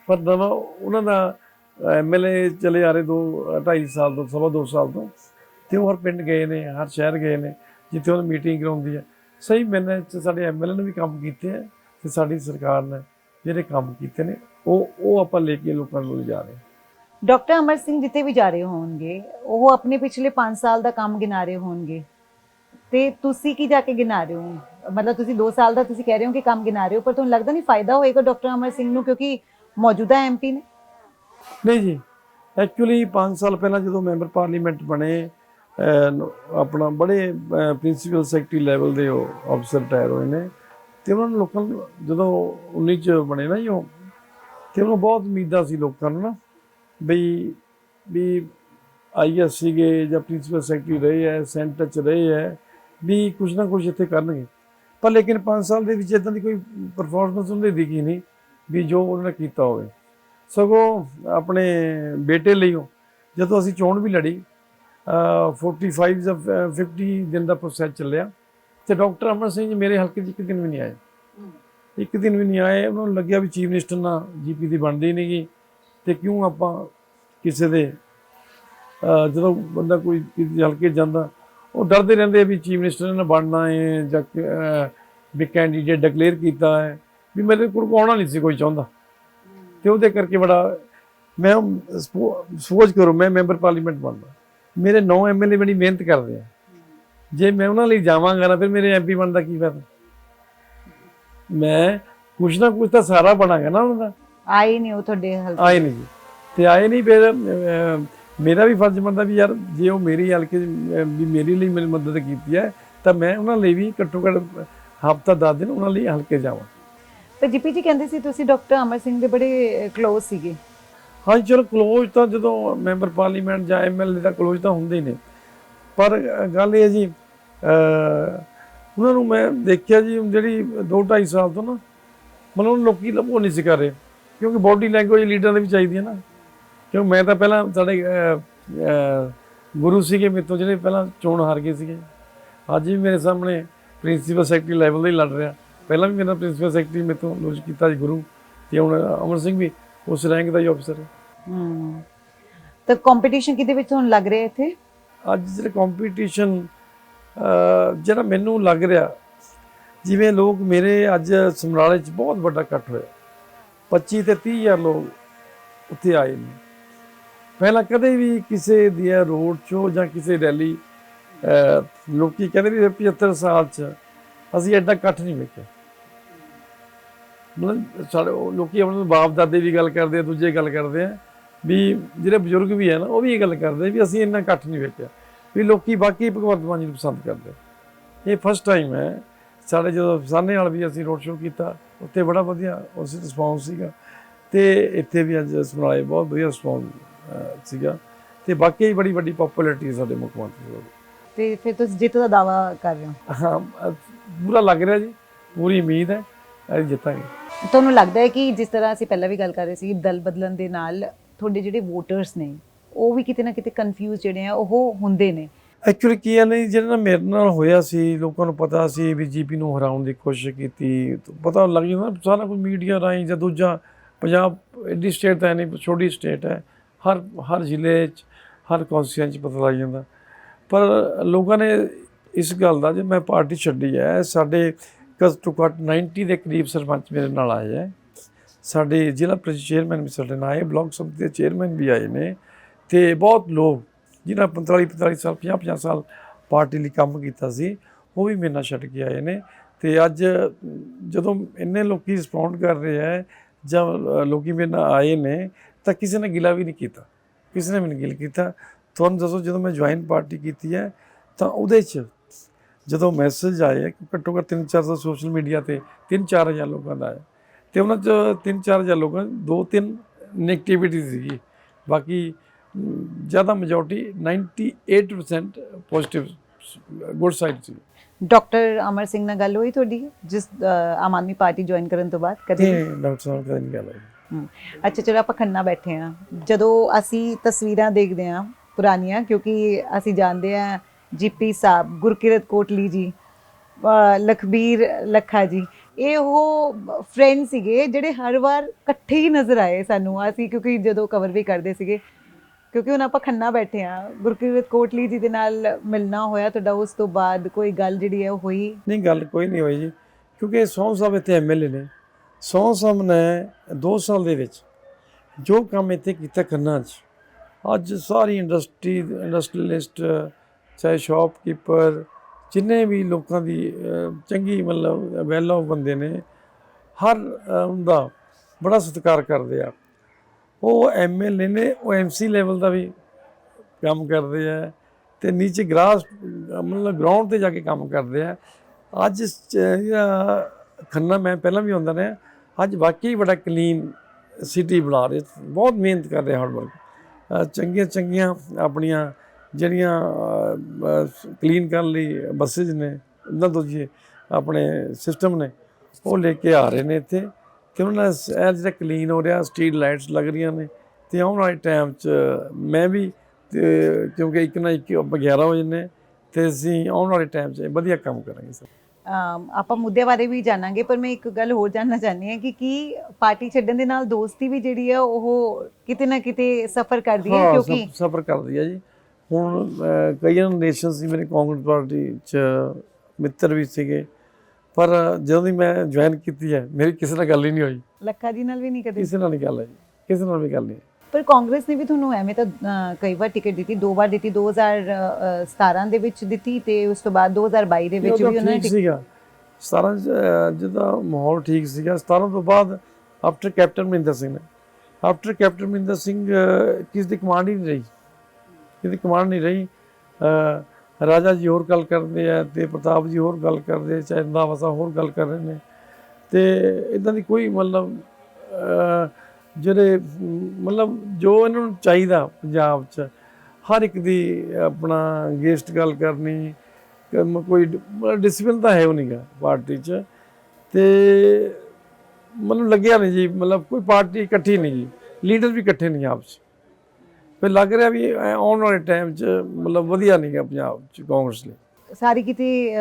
ਪਰ ਨਵਾਂ ਉਹਨਾਂ ਦਾ ਐਮਐਲਏ ਚਲੇ ਆ ਰਹੇ ਦੋ ਢਾਈ ਸਾਲ ਤੋਂ, ਸਵਾ ਦੋ ਸਾਲ ਤੋਂ। ਤੇ ਉਹ ਹਰ ਪਿੰਡ ਗਏ ਨੇ, ਹਰ ਸ਼ਹਿਰ ਗਏ ਨੇ, ਜਿੱਥੇ ਉਹਨਾਂ ਮੀਟਿੰਗ ਕਰਾਉਂਦੀ ਹੈ ਸਹੀ ਮੈਨੇ ਚ ਸਾਡੇ ਐਮਐਲਏ ਨੇ ਵੀ ਕੰਮ ਕੀਤੇ ਹੈ ਤੇ ਸਾਡੀ ਸਰਕਾਰ ਨੇ ਜਿਹੜੇ ਕੰਮ ਕੀਤੇ ਨੇ, ਉਹ ਉਹ ਆਪਾਂ ਲੈ ਕੇ ਲੋਕਾਂ ਨੂੰ ਲਿਜਾ ਰਹੇ ਡਾਕਟਰ ਅਮਰ ਸਿੰਘ ਜਿੱਥੇ ਵੀ ਜਾ ਰਹੇ ਹੋਣਗੇ, ਉਹ ਆਪਣੇ ਪਿਛਲੇ 5 ਸਾਲ ਦਾ ਕੰਮ ਗਿਣਾ ਰਹੇ ਹੋਣਗੇ। ਤੇ ਤੁਸੀਂ ਕੀ ਜਾ ਕੇ ਗਿਣਾ ਰਹੇ ਹੋ? ਮਤਲਬ ਤੁਸੀਂ 2 ਸਾਲ ਦਾ ਤੁਸੀਂ ਕਹਿ ਰਹੇ ਹੋ ਕਿ ਕੰਮ ਗਿਣਾ ਰਹੇ ਹੋ, ਪਰ ਤੁਹਾਨੂੰ ਲੱਗਦਾ ਨਹੀਂ ਫਾਇਦਾ ਹੋਏਗਾ ਡਾਕਟਰ ਅਮਰ ਸਿੰਘ ਨੂੰ ਕਿਉਂਕਿ ਮੌਜੂਦਾ ਐਮਪੀ ਨੇ? ਨਹੀਂ ਜੀ ਐਕਚੁਅਲੀ 5 ਸਾਲ ਪਹਿਲਾਂ ਜਦੋਂ ਮੈਂਬਰ ਪਾਰਲੀਮੈਂਟ ਬਣੇ ਆਪਣਾ ਬੜੇ ਪ੍ਰਿੰਸੀਪਲ ਸੈਕਟਰੀ ਲੈਵਲ ਦੇ ਅਫਸਰ ਟਾਇਰ ਹੋਏ ਨੇ, ਤੇ ਉਹਨਾਂ ਨੂੰ ਲੋਕਾਂ ਜਦੋਂ 19 ਚ ਬਣੇ ਨਾ ਜੀ ਤੇ ਉਹਨਾਂ ਬਹੁਤ ਉਮੀਦਾਂ ਸੀ ਲੋਕਾਂ ਨੂੰ ਨਾ, ਬਈ ਵੀ ਆਈਐਸ ਸੀਗੇ ਜਾਂ ਪ੍ਰਿੰਸੀਪਲ ਸੈਕਟਰੀ ਰਹੇ ਹੈ ਸੈਂਟਰ ਚ ਰਹੇ ਹੈ ਵੀ ਕੁਝ ਨਾ ਕੁਝ ਇੱਥੇ ਕਰਨਗੇ। ਪਰ ਲੇਕਿਨ 5 ਸਾਲ ਦੇ ਵਿੱਚ ਇਦਾਂ ਦੀ ਕੋਈ ਪਰਫਾਰਮੈਂਸ ਉਹਨਾਂ ਦੀ ਦਿਖੀ ਨਹੀਂ, ਵੀ ਜੋ ਉਹਨਾਂ ਨੇ ਕੀਤਾ ਹੋਵੇ। ਸਗੋਂ ਆਪਣੇ ਬੇਟੇ ਲਈ ਜਦੋਂ ਅਸੀਂ ਚੋਣ ਵੀ ਲੜੀ, ਅਹ 45 ਜਾਂ 50 ਦਿਨ ਦਾ ਪ੍ਰੋਸੈਸ ਚੱਲਿਆ, ਤੇ ਡਾਕਟਰ ਅਮਰ ਸਿੰਘ ਜੀ ਮੇਰੇ ਹਲਕੇ 'ਚ ਇੱਕ ਦਿਨ ਵੀ ਨਹੀਂ ਆਏ। ਇੱਕ ਦਿਨ ਵੀ ਨਹੀਂ ਆਏ, ਉਹਨਾਂ ਨੂੰ ਲੱਗਿਆ ਵੀ ਚੀਫ ਮਿਨਿਸਟਰ ਨਾਲ ਜੀਪੀ ਦੀ ਬਣਦੀ ਨਹੀਂਗੀ ਤੇ ਕਿਉਂ ਆਪਾਂ ਕਿਸੇ ਦੇ ਜਦੋਂ ਬੰਦਾ ਕੋਈ ਹਲਕੇ ਜਾਂਦਾ ਉਹ ਡਰਦੇ ਰਹਿੰਦੇ ਵੀ ਚੀਫ ਮਿਨਿਸਟਰ ਨੇ ਬਣਨਾ ਹੈ ਜਾਂ ਵੀ ਕੈਂਡੀਡੇਟ ਡਿਕਲੇਅਰ ਕੀਤਾ ਹੈ ਵੀ ਮੇਰੇ ਕੋਲ ਆਉਣਾ ਨਹੀਂ ਸੀ ਕੋਈ ਚਾਹੁੰਦਾ। ਤੇ ਉਹਦੇ ਕਰਕੇ ਬੜਾ ਮੈਂ ਸੋਚ ਕਰੋ ਮੈਂ ਮੈਂਬਰ ਪਾਰਲੀਮੈਂਟ ਬਣਦਾ। ਮੇਰੇ 9 ਐਮਐਲਏ ਬੜੀ ਮਿਹਨਤ ਕਰਦੇ ਆ। ਜੇ ਮੈਂ ਉਹਨਾਂ ਲਈ ਜਾਵਾਂਗਾ ਨਾ ਫਿਰ ਮੇਰੇ ਐਮਪੀ ਬਣਦਾ ਕੀ ਫਾਇਦਾ? ਮੈਂ ਕੁਛ ਨਾ ਕੁਛ ਤਾਂ ਸਾਰਾ ਬਣਾਂਗਾ ਨਾ ਉਹਨਾਂ ਦਾ। ਆਏ ਨਹੀਂ ਉਹ ਤੁਹਾਡੇ ਹਲਕੇ ਆਏ ਨਹੀਂ ਤੇ ਆਏ ਨਹੀਂ ਫਿਰ ਮੇਰਾ ਵੀ ਫਰਜ਼ ਬਣਦਾ ਵੀ ਯਾਰ ਜੇ ਉਹ ਮੇਰੀ ਹਲਕੇ ਵੀ ਮੇਰੀ ਲਈ ਮੇਰੀ ਮਦਦ ਕੀਤੀ ਹੈ ਤਾਂ ਮੈਂ ਉਹਨਾਂ ਲਈ ਵੀ ਘੱਟੋ ਘੱਟ ਹਫਤਾ 10 ਦਿਨ ਉਹਨਾਂ ਲਈ ਹਲਕੇ ਜਾਵਾਂ। ਤੇ ਜੀਪੀ ਜੀ ਕਹਿੰਦੇ ਸੀ ਤੁਸੀਂ ਡਾਕਟਰ ਅਮਰ ਸਿੰਘ ਦੇ ਬੜੇ ক্লোਜ਼ ਸੀਗੇ। ਹਾਂਜੀ ਚਲੋ ਕਲੋਜ਼ ਤਾਂ ਜਦੋਂ ਮੈਂਬਰ ਪਾਰਲੀਮੈਂਟ ਜਾਂ ਐਮਐਲਏ ਦਾ ਕਲੋਜ਼ ਤਾਂ ਹੁੰਦੇ ਹੀ ਨੇ। ਪਰ ਗੱਲ ਇਹ ਹੈ ਜੀ ਉਹਨਾਂ ਨੂੰ ਮੈਂ ਦੇਖਿਆ ਜੀ ਜਿਹੜੀ 2 2.5 ਸਾਲ ਤੋਂ ਨਾ ਮਤਲਬ ਲੋਕੀ ਲੱਭੋ ਨਹੀਂ ਸੀ ਕਰ ਰਹੇ ਕਿਉਂਕਿ ਬਾਡੀ ਲੈਂਗੁਏਜ ਲੀਡਰਾਂ ਦੇ ਵੀ ਚਾਹੀਦੀ ਹੈ ਨਾ। ਕਿਉਂ ਮੈਂ ਤਾਂ ਪਹਿਲਾਂ ਸਾਡੇ ਗੁਰੂ ਸੀਗੇ ਮੇਰੇ ਤੋਂ ਜਿਹੜੇ ਪਹਿਲਾਂ ਚੋਣ ਹਾਰ ਗਏ ਸੀਗੇ। ਅੱਜ ਵੀ ਮੇਰੇ ਸਾਹਮਣੇ ਪ੍ਰਿੰਸੀਪਲ ਸੈਕਟਰੀ ਲੈਵਲ ਦੇ ਹੀ ਲੜ ਰਿਹਾ। ਪਹਿਲਾਂ ਵੀ ਮੇਰਾ ਪ੍ਰਿੰਸੀਪਲ ਸੈਕਟਰੀ ਮੇਰੇ ਤੋਂ ਲੁਜ ਕੀਤਾ ਜੀ ਗੁਰੂ ਤੇ ਹੁਣ ਅਮਰ ਸਿੰਘ ਵੀ ਉਸ ਰੈਂਕ ਦਾ ਹੀ ਅਫਸਰ ਹੈ। ਹਮ ਤਾਂ ਕੰਪੀਟੀਸ਼ਨ ਕਿਹਦੇ ਵਿੱਚ ਤੁਹਾਨੂੰ ਲੱਗ ਰਿਹਾ ਇੱਥੇ? ਅੱਜ ਜਿਹੜਾ ਕੰਪੀਟੀਸ਼ਨ ਜਿਹੜਾ ਮੈਨੂੰ ਲੱਗ ਰਿਹਾ ਜਿਵੇਂ ਲੋਕ ਮੇਰੇ ਅੱਜ ਸਮਰਾਲੇ 'ਚ ਬਹੁਤ ਵੱਡਾ ਇਕੱਠ ਹੋਇਆ। 25 ਤੇ 30 ਹਜ਼ਾਰ ਲੋਕ ਉੱਥੇ ਆਏ ਨੇ। ਪਹਿਲਾਂ ਕਦੇ ਵੀ ਕਿਸੇ ਦੀਆਂ ਰੋਡ ਸ਼ੋ ਜਾਂ ਕਿਸੇ ਰੈਲੀ ਅਹ, ਲੋਕੀ ਕਹਿੰਦੇ ਵੀ 75 ਸਾਲ 'ਚ ਅਸੀਂ ਐਡਾ ਇਕੱਠ ਨਹੀਂ ਵੇਖਿਆ। ਮਤਲਬ ਸਾਡੇ ਉਹ ਲੋਕੀ ਆਪਣੇ ਬਾਪ ਦਾਦੇ ਵੀ ਗੱਲ ਕਰਦੇ ਆ ਦੂਜੇ ਗੱਲ ਕਰਦੇ ਆ ਵੀ ਜਿਹੜੇ ਬਜ਼ੁਰਗ ਵੀ ਹੈ ਨਾ ਉਹ ਵੀ ਇਹ ਗੱਲ ਕਰਦੇ ਵੀ ਅਸੀਂ ਇੰਨਾ ਇਕੱਠ ਨਹੀਂ ਵੇਖਿਆ। ਵੀ ਲੋਕੀ ਬਾਕੀ ਭਗਵੰਤ ਮਾਨ ਜੀ ਨੂੰ ਪਸੰਦ ਕਰਦੇ ਇਹ ਫਸਟ ਟਾਈਮ ਹੈ। ਸਾਡੇ ਜਦੋਂ ਸਾਹਨੇ ਨਾਲ ਵੀ ਅਸੀਂ ਰੋਡ ਸ਼ੋਅ ਕੀਤਾ ਉੱਥੇ ਬੜਾ ਵਧੀਆ ਉਸ ਰਿਸਪੌਂਸ ਸੀਗਾ। ਤੇ ਇੱਥੇ ਵੀ ਅੱਜ ਸੁਣਾਏ ਬਹੁਤ ਵਧੀਆ ਰਿਸਪੌਂਸ ਸੀਗਾ। ਤੇ ਬਾਕੀ ਬੜੀ ਵੱਡੀ ਪਪੂਲੈਰਿਟੀ ਸਾਡੇ ਮੁੱਖ ਮੰਤਰੀ ਕੋਲ ਤੇ ਫਿਰ ਤੁਸੀਂ ਜਿੱਤ ਦਾ ਦਾਵਾ ਕਰ ਰਹੇ ਹੋ? ਹਾਂ ਪੂਰਾ ਲੱਗ ਰਿਹਾ ਜੀ। ਪੂਰੀ ਉਮੀਦ ਹੈ ਅਸੀਂ ਜਿੱਤਾਂਗੇ। ਤੁਹਾਨੂੰ ਲੱਗਦਾ ਹੈ ਕਿ ਜਿਸ ਤਰ੍ਹਾਂ ਅਸੀਂ ਪਹਿਲਾਂ ਵੀ ਗੱਲ ਕਰ ਰਹੇ ਸੀ ਦਲ ਬਦਲਣ ਦੇ ਨਾਲ ਤੁਹਾਡੇ ਜਿਹੜੇ ਵੋਟਰਸ ਨੇ ਉਹ ਵੀ ਕਿਤੇ ਨਾ ਕਿਤੇ ਕਨਫਿਊਜ਼ ਜਿਹੜੇ ਆ ਉਹ ਹੁੰਦੇ ਨੇ। ਐਕਚੁਅਲੀ ਕੀ ਹੈ ਨਹੀਂ ਜਿਹੜਾ ਮੇਰੇ ਨਾਲ ਹੋਇਆ ਸੀ ਲੋਕਾਂ ਨੂੰ ਪਤਾ ਸੀ ਵੀ ਜੀਪੀ ਨੂੰ ਹਰਾਉਣ ਦੀ ਕੋਸ਼ਿਸ਼ ਕੀਤੀ। ਪਤਾ ਲੱਗ ਜਾਂਦਾ ਸਾਰਾ ਕੁਝ ਮੀਡੀਆ ਰਾਹੀਂ ਜਾਂ ਦੂਜਾ ਪੰਜਾਬ ਐਡੀ ਸਟੇਟ ਤਾਂ ਨਹੀਂ ਛੋਟੀ ਸਟੇਟ ਹੈ। ਹਰ ਹਰ ਜ਼ਿਲ੍ਹੇ 'ਚ ਹਰ ਕੌਂਸਟੀਟਿਊਸ਼ਨ 'ਚ ਪਤਾ ਲੱਗ ਜਾਂਦਾ। ਪਰ ਲੋਕਾਂ ਨੇ ਇਸ ਗੱਲ ਦਾ ਜੇ ਮੈਂ ਪਾਰਟੀ ਛੱਡੀ ਹੈ ਸਾਡੇ ਘੱਟ ਟੂ ਘੱਟ 90 ਦੇ ਕਰੀਬ ਸਰਪੰਚ ਮੇਰੇ ਨਾਲ ਆਏ ਹੈ। ਸਾਡੇ ਜ਼ਿਲ੍ਹਾ ਪ੍ਰੀਸ਼ਦ ਚੇਅਰਮੈਨ ਵੀ ਸਾਡੇ ਨਾਲ ਆਏ ਬਲਾਕ ਸਮਿਤੀ ਦੇ ਚੇਅਰਮੈਨ ਵੀ ਆਏ ਨੇ ਤੇ ਬਹੁਤ ਲੋਕ ਜਿਨ੍ਹਾਂ 45 45 ਸਾਲ 50 50 ਸਾਲ ਪਾਰਟੀ ਲਈ ਕੰਮ ਕੀਤਾ ਸੀ ਉਹ ਵੀ ਮੇਰੇ ਨਾਲ ਛੱਡ ਕੇ ਆਏ ਨੇ ਤੇ ਅੱਜ ਜਦੋਂ ਇੰਨੇ ਲੋਕੀ ਰਿਸਪੌਂਡ ਕਰ ਰਹੇ ਹੈ ਜਾਂ ਅ, ਲੋਕੀ ਮੇਰੇ ਨਾਲ ਆਏ ਨੇ ਤਾਂ ਕਿਸੇ ਨੇ ਗਿਲਾ ਵੀ ਨਹੀਂ ਕੀਤਾ। ਕਿਸੇ ਨੇ ਵੀ ਨਹੀਂ ਗਿਲ ਕੀਤਾ। ਤੁਹਾਨੂੰ ਦੱਸੋ ਜਦੋਂ ਮੈਂ ਜੁਆਇਨ ਪਾਰਟੀ ਕੀਤੀ ਹੈ ਤਾਂ ਉਹਦੇ 'ਚ ਜਦੋਂ ਮੈਸੇਜ ਆਏ ਕਿ ਘੱਟੋ ਘੱਟ 3-400 ਸੋਸ਼ਲ ਮੀਡੀਆ ਤੇ 3-4 ਹਜ਼ਾਰ ਲੋਕਾਂ ਦਾ ਆਇਆ। ਤੇ ਉਹਨਾਂ 'ਚ 3-4 ਹਜ਼ਾਰ ਲੋਕਾਂ 'ਚ ਦੋ ਤਿੰਨ ਨੈਗੇਟਿਵਿਟੀ ਸੀਗੀ। ਬਾਕੀ ਜ਼ਿਆਦਾ ਮੈਜੋਰਟੀ 98% ਪੋਜ਼ਿਟਿਵ ਗੁੱਡ ਸਾਈਡ ਸੀ। ਡਾਕਟਰ ਅਮਰ ਸਿੰਘ ਨਾਲ ਗੱਲ ਹੋਈ ਤੁਹਾਡੀ? ਜਿਸ ਆਮ ਆਦਮੀ ਪਾਰਟੀ ਜੁਆਇਨ ਕਰਨ ਤੋਂ ਬਾਅਦ ਕਦੇ ਡਾਕਟਰ ਸਾਹਿਬ ਨਹੀਂ ਗੱਲ ਹੋਈ। ਅੱਛਾ, ਚਲੋ ਆਪਾਂ ਖੰਨਾ ਬੈਠੇ ਆ। ਜਦੋਂ ਅਸੀਂ ਤਸਵੀਰਾਂ ਦੇਖਦੇ ਆ ਪੁਰਾਣੀਆਂ, ਕਿਉਂਕਿ ਅਸੀਂ ਜਾਣਦੇ ਆ ਜੀਪੀ ਸਾਹਿਬ, ਗੁਰਕਿਰਤ ਕੋਟਲੀ ਜੀ ਲਖਬੀਰ ਲੱਖਾ ਜੀ, ਇਹ ਉਹ ਫਰੈਂਡ ਸੀਗੇ ਜਿਹੜੇ ਹਰ ਵਾਰ ਇਕੱਠੇ ਹੀ ਨਜ਼ਰ ਆਏ ਸਾਨੂੰ। ਅਸੀਂ ਕਿਉਂਕਿ ਜਦੋਂ ਕਵਰ ਵੀ ਕਰਦੇ ਸੀਗੇ, ਕਿਉਂਕਿ ਹੁਣ ਆਪਾਂ ਖੰਨਾ ਬੈਠੇ ਆ। ਗੁਰਕਿਰਤ ਕੋਟਲੀ ਜੀ ਦੇ ਨਾਲ ਮਿਲਣਾ ਹੋਇਆ ਤੁਹਾਡਾ, ਉਸ ਤੋਂ ਬਾਅਦ ਕੋਈ ਗੱਲ ਜਿਹੜੀ ਹੈ ਹੋਈ? ਨਹੀਂ, ਗੱਲ ਕੋਈ ਨਹੀਂ ਹੋਈ ਜੀ। ਕਿਉਂਕਿ ਸੌਂ ਸਾਹਿਬ ਇੱਥੇ ਐਮਐਲਏ ਨੇ। ਸੌ ਸਾਹਿਬ ਨੇ 2 ਸਾਲ ਦੇ ਵਿੱਚ ਜੋ ਕੰਮ ਇੱਥੇ ਕੀਤਾ ਕਰਨਾ ਚ। ਅੱਜ ਸਾਰੀ ਇੰਡਸਟਰੀ ਇੰਡਸਟਰੀਲਿਸਟ ਚਾਹੇ ਸ਼ਾਪਕੀਪਰ, ਜਿੰਨੇ ਵੀ ਲੋਕਾਂ ਦੀ ਚੰਗੀ ਮਤਲਬ ਵੈਲ ਆਫ ਬੰਦੇ ਨੇ, ਹਰ ਉਹਦਾ ਬੜਾ ਸਤਿਕਾਰ ਕਰਦੇ ਆ। ਉਹ ਐਮਐਲਏ ਨੇ, ਉਹ ਐਮਸੀ ਲੈਵਲ ਦਾ ਵੀ ਕੰਮ ਕਰਦੇ ਆ ਤੇ ਨੀਚੇ ਗ੍ਰਾਸ, ਮਤਲਬ ਗਰਾਊਂਡ ਤੇ ਜਾ ਕੇ ਕੰਮ ਕਰਦੇ ਆ। ਅੱਜ ਜਿਹੜਾ ਖੰਨਾ ਮੈਂ ਪਹਿਲਾਂ ਵੀ ਆਉਂਦਾ ਰਿਹਾ। ਅੱਜ ਵਾਕਈ ਬੜਾ ਕਲੀਨ ਸਿਟੀ ਬਣਾ ਰਹੇ ਬਹੁਤ ਮਿਹਨਤ ਕਰ ਰਹੇ ਹਾਰਡ ਵਰਕ ਚੰਗੀਆਂ ਚੰਗੀਆਂ ਆਪਣੀਆਂ ਜਿਹੜੀਆਂ ਕਲੀਨ ਕਰਨ ਲਈ ਬੱਸੇਜ ਨੇ ਉਹਨਾਂ ਤੋਂ ਜੀ ਆਪਣੇ ਸਿਸਟਮ ਨੇ, ਉਹ ਲੈ ਕੇ ਆ ਰਹੇ ਨੇ ਇੱਥੇ। ਤੇ ਉਹਨਾਂ ਦਾ ਇਹ ਜਿਹੜਾ ਕਲੀਨ ਹੋ ਰਿਹਾ ਸਟਰੀਟ ਲਾਈਟਸ ਲੱਗ ਰਹੀਆਂ ਨੇ। ਤੇ ਆਉਣ ਵਾਲੇ ਟਾਈਮ 'ਚ ਮੈਂ ਵੀ ਕਿਉਂਕਿ ਇੱਕ ਨਾ ਇੱਕ ਆਪਾਂ 11 ਵਜੇ ਨੇ, ਤੇ ਅਸੀਂ ਆਉਣ ਵਾਲੇ ਟਾਈਮ 'ਚ ਵਧੀਆ ਕੰਮ ਕਰਾਂਗੇ ਸਰ। ਆਪਾਂ ਮੁੱਦਿਆਂ ਬਾਰੇ ਵੀ ਜਾਣਾਂਗੇ ਪਰ ਮੈਂ ਇੱਕ ਗੱਲ ਹੋਰ ਜਾਣਨਾ ਚਾਹੁੰਦੀ ਹਾਂ ਕਿ ਕੀ ਪਾਰਟੀ ਛੱਡਣ ਦੇ ਨਾਲ ਦੋਸਤੀ ਵੀ ਜਿਹੜੀ ਹੈ ਉਹ ਕਿਤੇ ਨਾ ਕਿਤੇ ਸਫਰ ਕਰਦੀ ਹੈ ਕਿਉਂਕਿ ਸਫਰ ਕਰਦੀ ਹੈ ਜੀ। ਹੁਣ ਕਈਆਂ ਨੇਸ਼ਨ ਸੀ ਮੇਰੇ ਕਾਂਗਰਸ ਪਾਰਟੀ 'ਚ ਮਿੱਤਰ ਵੀ ਸੀਗੇ ਪਰ ਜਦੋਂ ਦੀ ਮੈਂ ਜੁਆਇਨ ਕੀਤੀ ਹੈ ਮੇਰੀ ਕਿਸੇ ਨਾਲ ਗੱਲ ਹੀ ਨਹੀਂ ਹੋਈ। ਲੱਖਾ ਜੀ ਨਾਲ ਵੀ ਨਹੀਂ ਕਦੇ। ਕਿਸੇ ਨਾਲ ਨਹੀਂ ਗੱਲ ਹੈ ਕਿਸੇ ਨਾਲ ਵੀ ਗੱਲ ਨਹੀਂ। ਪਰ ਕਾਂਗਰਸ ਨੇ ਵੀ ਤੁਹਾਨੂੰ ਐਵੇਂ ਤਾਂ ਕਈ ਵਾਰ ਟਿਕਟ ਦਿੱਤੀ ਦੋ ਵਾਰ ਦਿੱਤੀ 2017 ਦੇ ਵਿੱਚ ਦਿੱਤੀ ਤੇ ਉਸ ਤੋਂ ਬਾਅਦ 2022 ਦੇ ਵਿੱਚ ਵੀ ਉਹਨਾਂ ਨੇ ਠੀਕ ਸੀਗਾ। 17 'ਚ, ਅਹ, ਜਦੋਂ ਮਾਹੌਲ ਠੀਕ ਸੀਗਾ 17 ਤੋਂ ਬਾਅਦ ਆਫਟਰ ਕੈਪਟਨ ਮਹਿੰਦਰ ਸਿੰਘ ਨੇ। After captain Mahinder Singh uh, ਕਿਸ ਦੀ ਕਮਾਂਡ ਹੀ ਨਹੀਂ ਰਹੀ। ਕਿਸ ਕਮਾਂਡ ਨਹੀਂ ਰਹੀ ਅਹ, ਰਾਜਾ ਜੀ ਹੋਰ ਗੱਲ ਕਰਦੇ ਆ ਤੇ ਪ੍ਰਤਾਪ ਜੀ ਹੋਰ ਗੱਲ ਕਰਦੇ ਚਾਹੇ ਰੰਧਾਵਾ ਹੋਰ ਗੱਲ ਕਰ ਰਹੇ ਨੇ। ਤੇ ਇਦਾਂ ਦੀ ਕੋਈ ਮਤਲਬ ਅਹ, ਜਿਹੜੇ, ਮਤਲਬ ਜੋ ਇਹਨਾਂ ਨੂੰ ਚਾਹੀਦਾ ਪੰਜਾਬ 'ਚ, ਹਰ ਇੱਕ ਦੀ ਆਪਣਾ ਗੇਸਟ ਗੱਲ ਕਰਨੀ ਕੋਈ ਡਿਸਪਲਿਨ ਤਾਂ ਹੈ ਉਹ ਨਹੀਂਗਾ ਪਾਰਟੀ 'ਚ। ਤੇ ਮਤਲਬ ਲੱਗਿਆ ਨਹੀਂ ਜੀ, ਮਤਲਬ ਕੋਈ ਪਾਰਟੀ ਇਕੱਠੀ ਨਹੀਂ ਜੀ, ਲੀਡਰ ਵੀ ਇਕੱਠੇ ਨਹੀਂ ਆਪਸ 'ਚ। ਫਿਰ ਲੱਗ ਰਿਹਾ ਵੀ ਆਉਣ ਵਾਲੇ ਟਾਈਮ 'ਚ ਮਤਲਬ ਵਧੀਆ ਨਹੀਂਗਾ ਪੰਜਾਬ 'ਚ ਕਾਂਗਰਸ ਲਈ। ਸਾਰੀ ਕਿਤੇ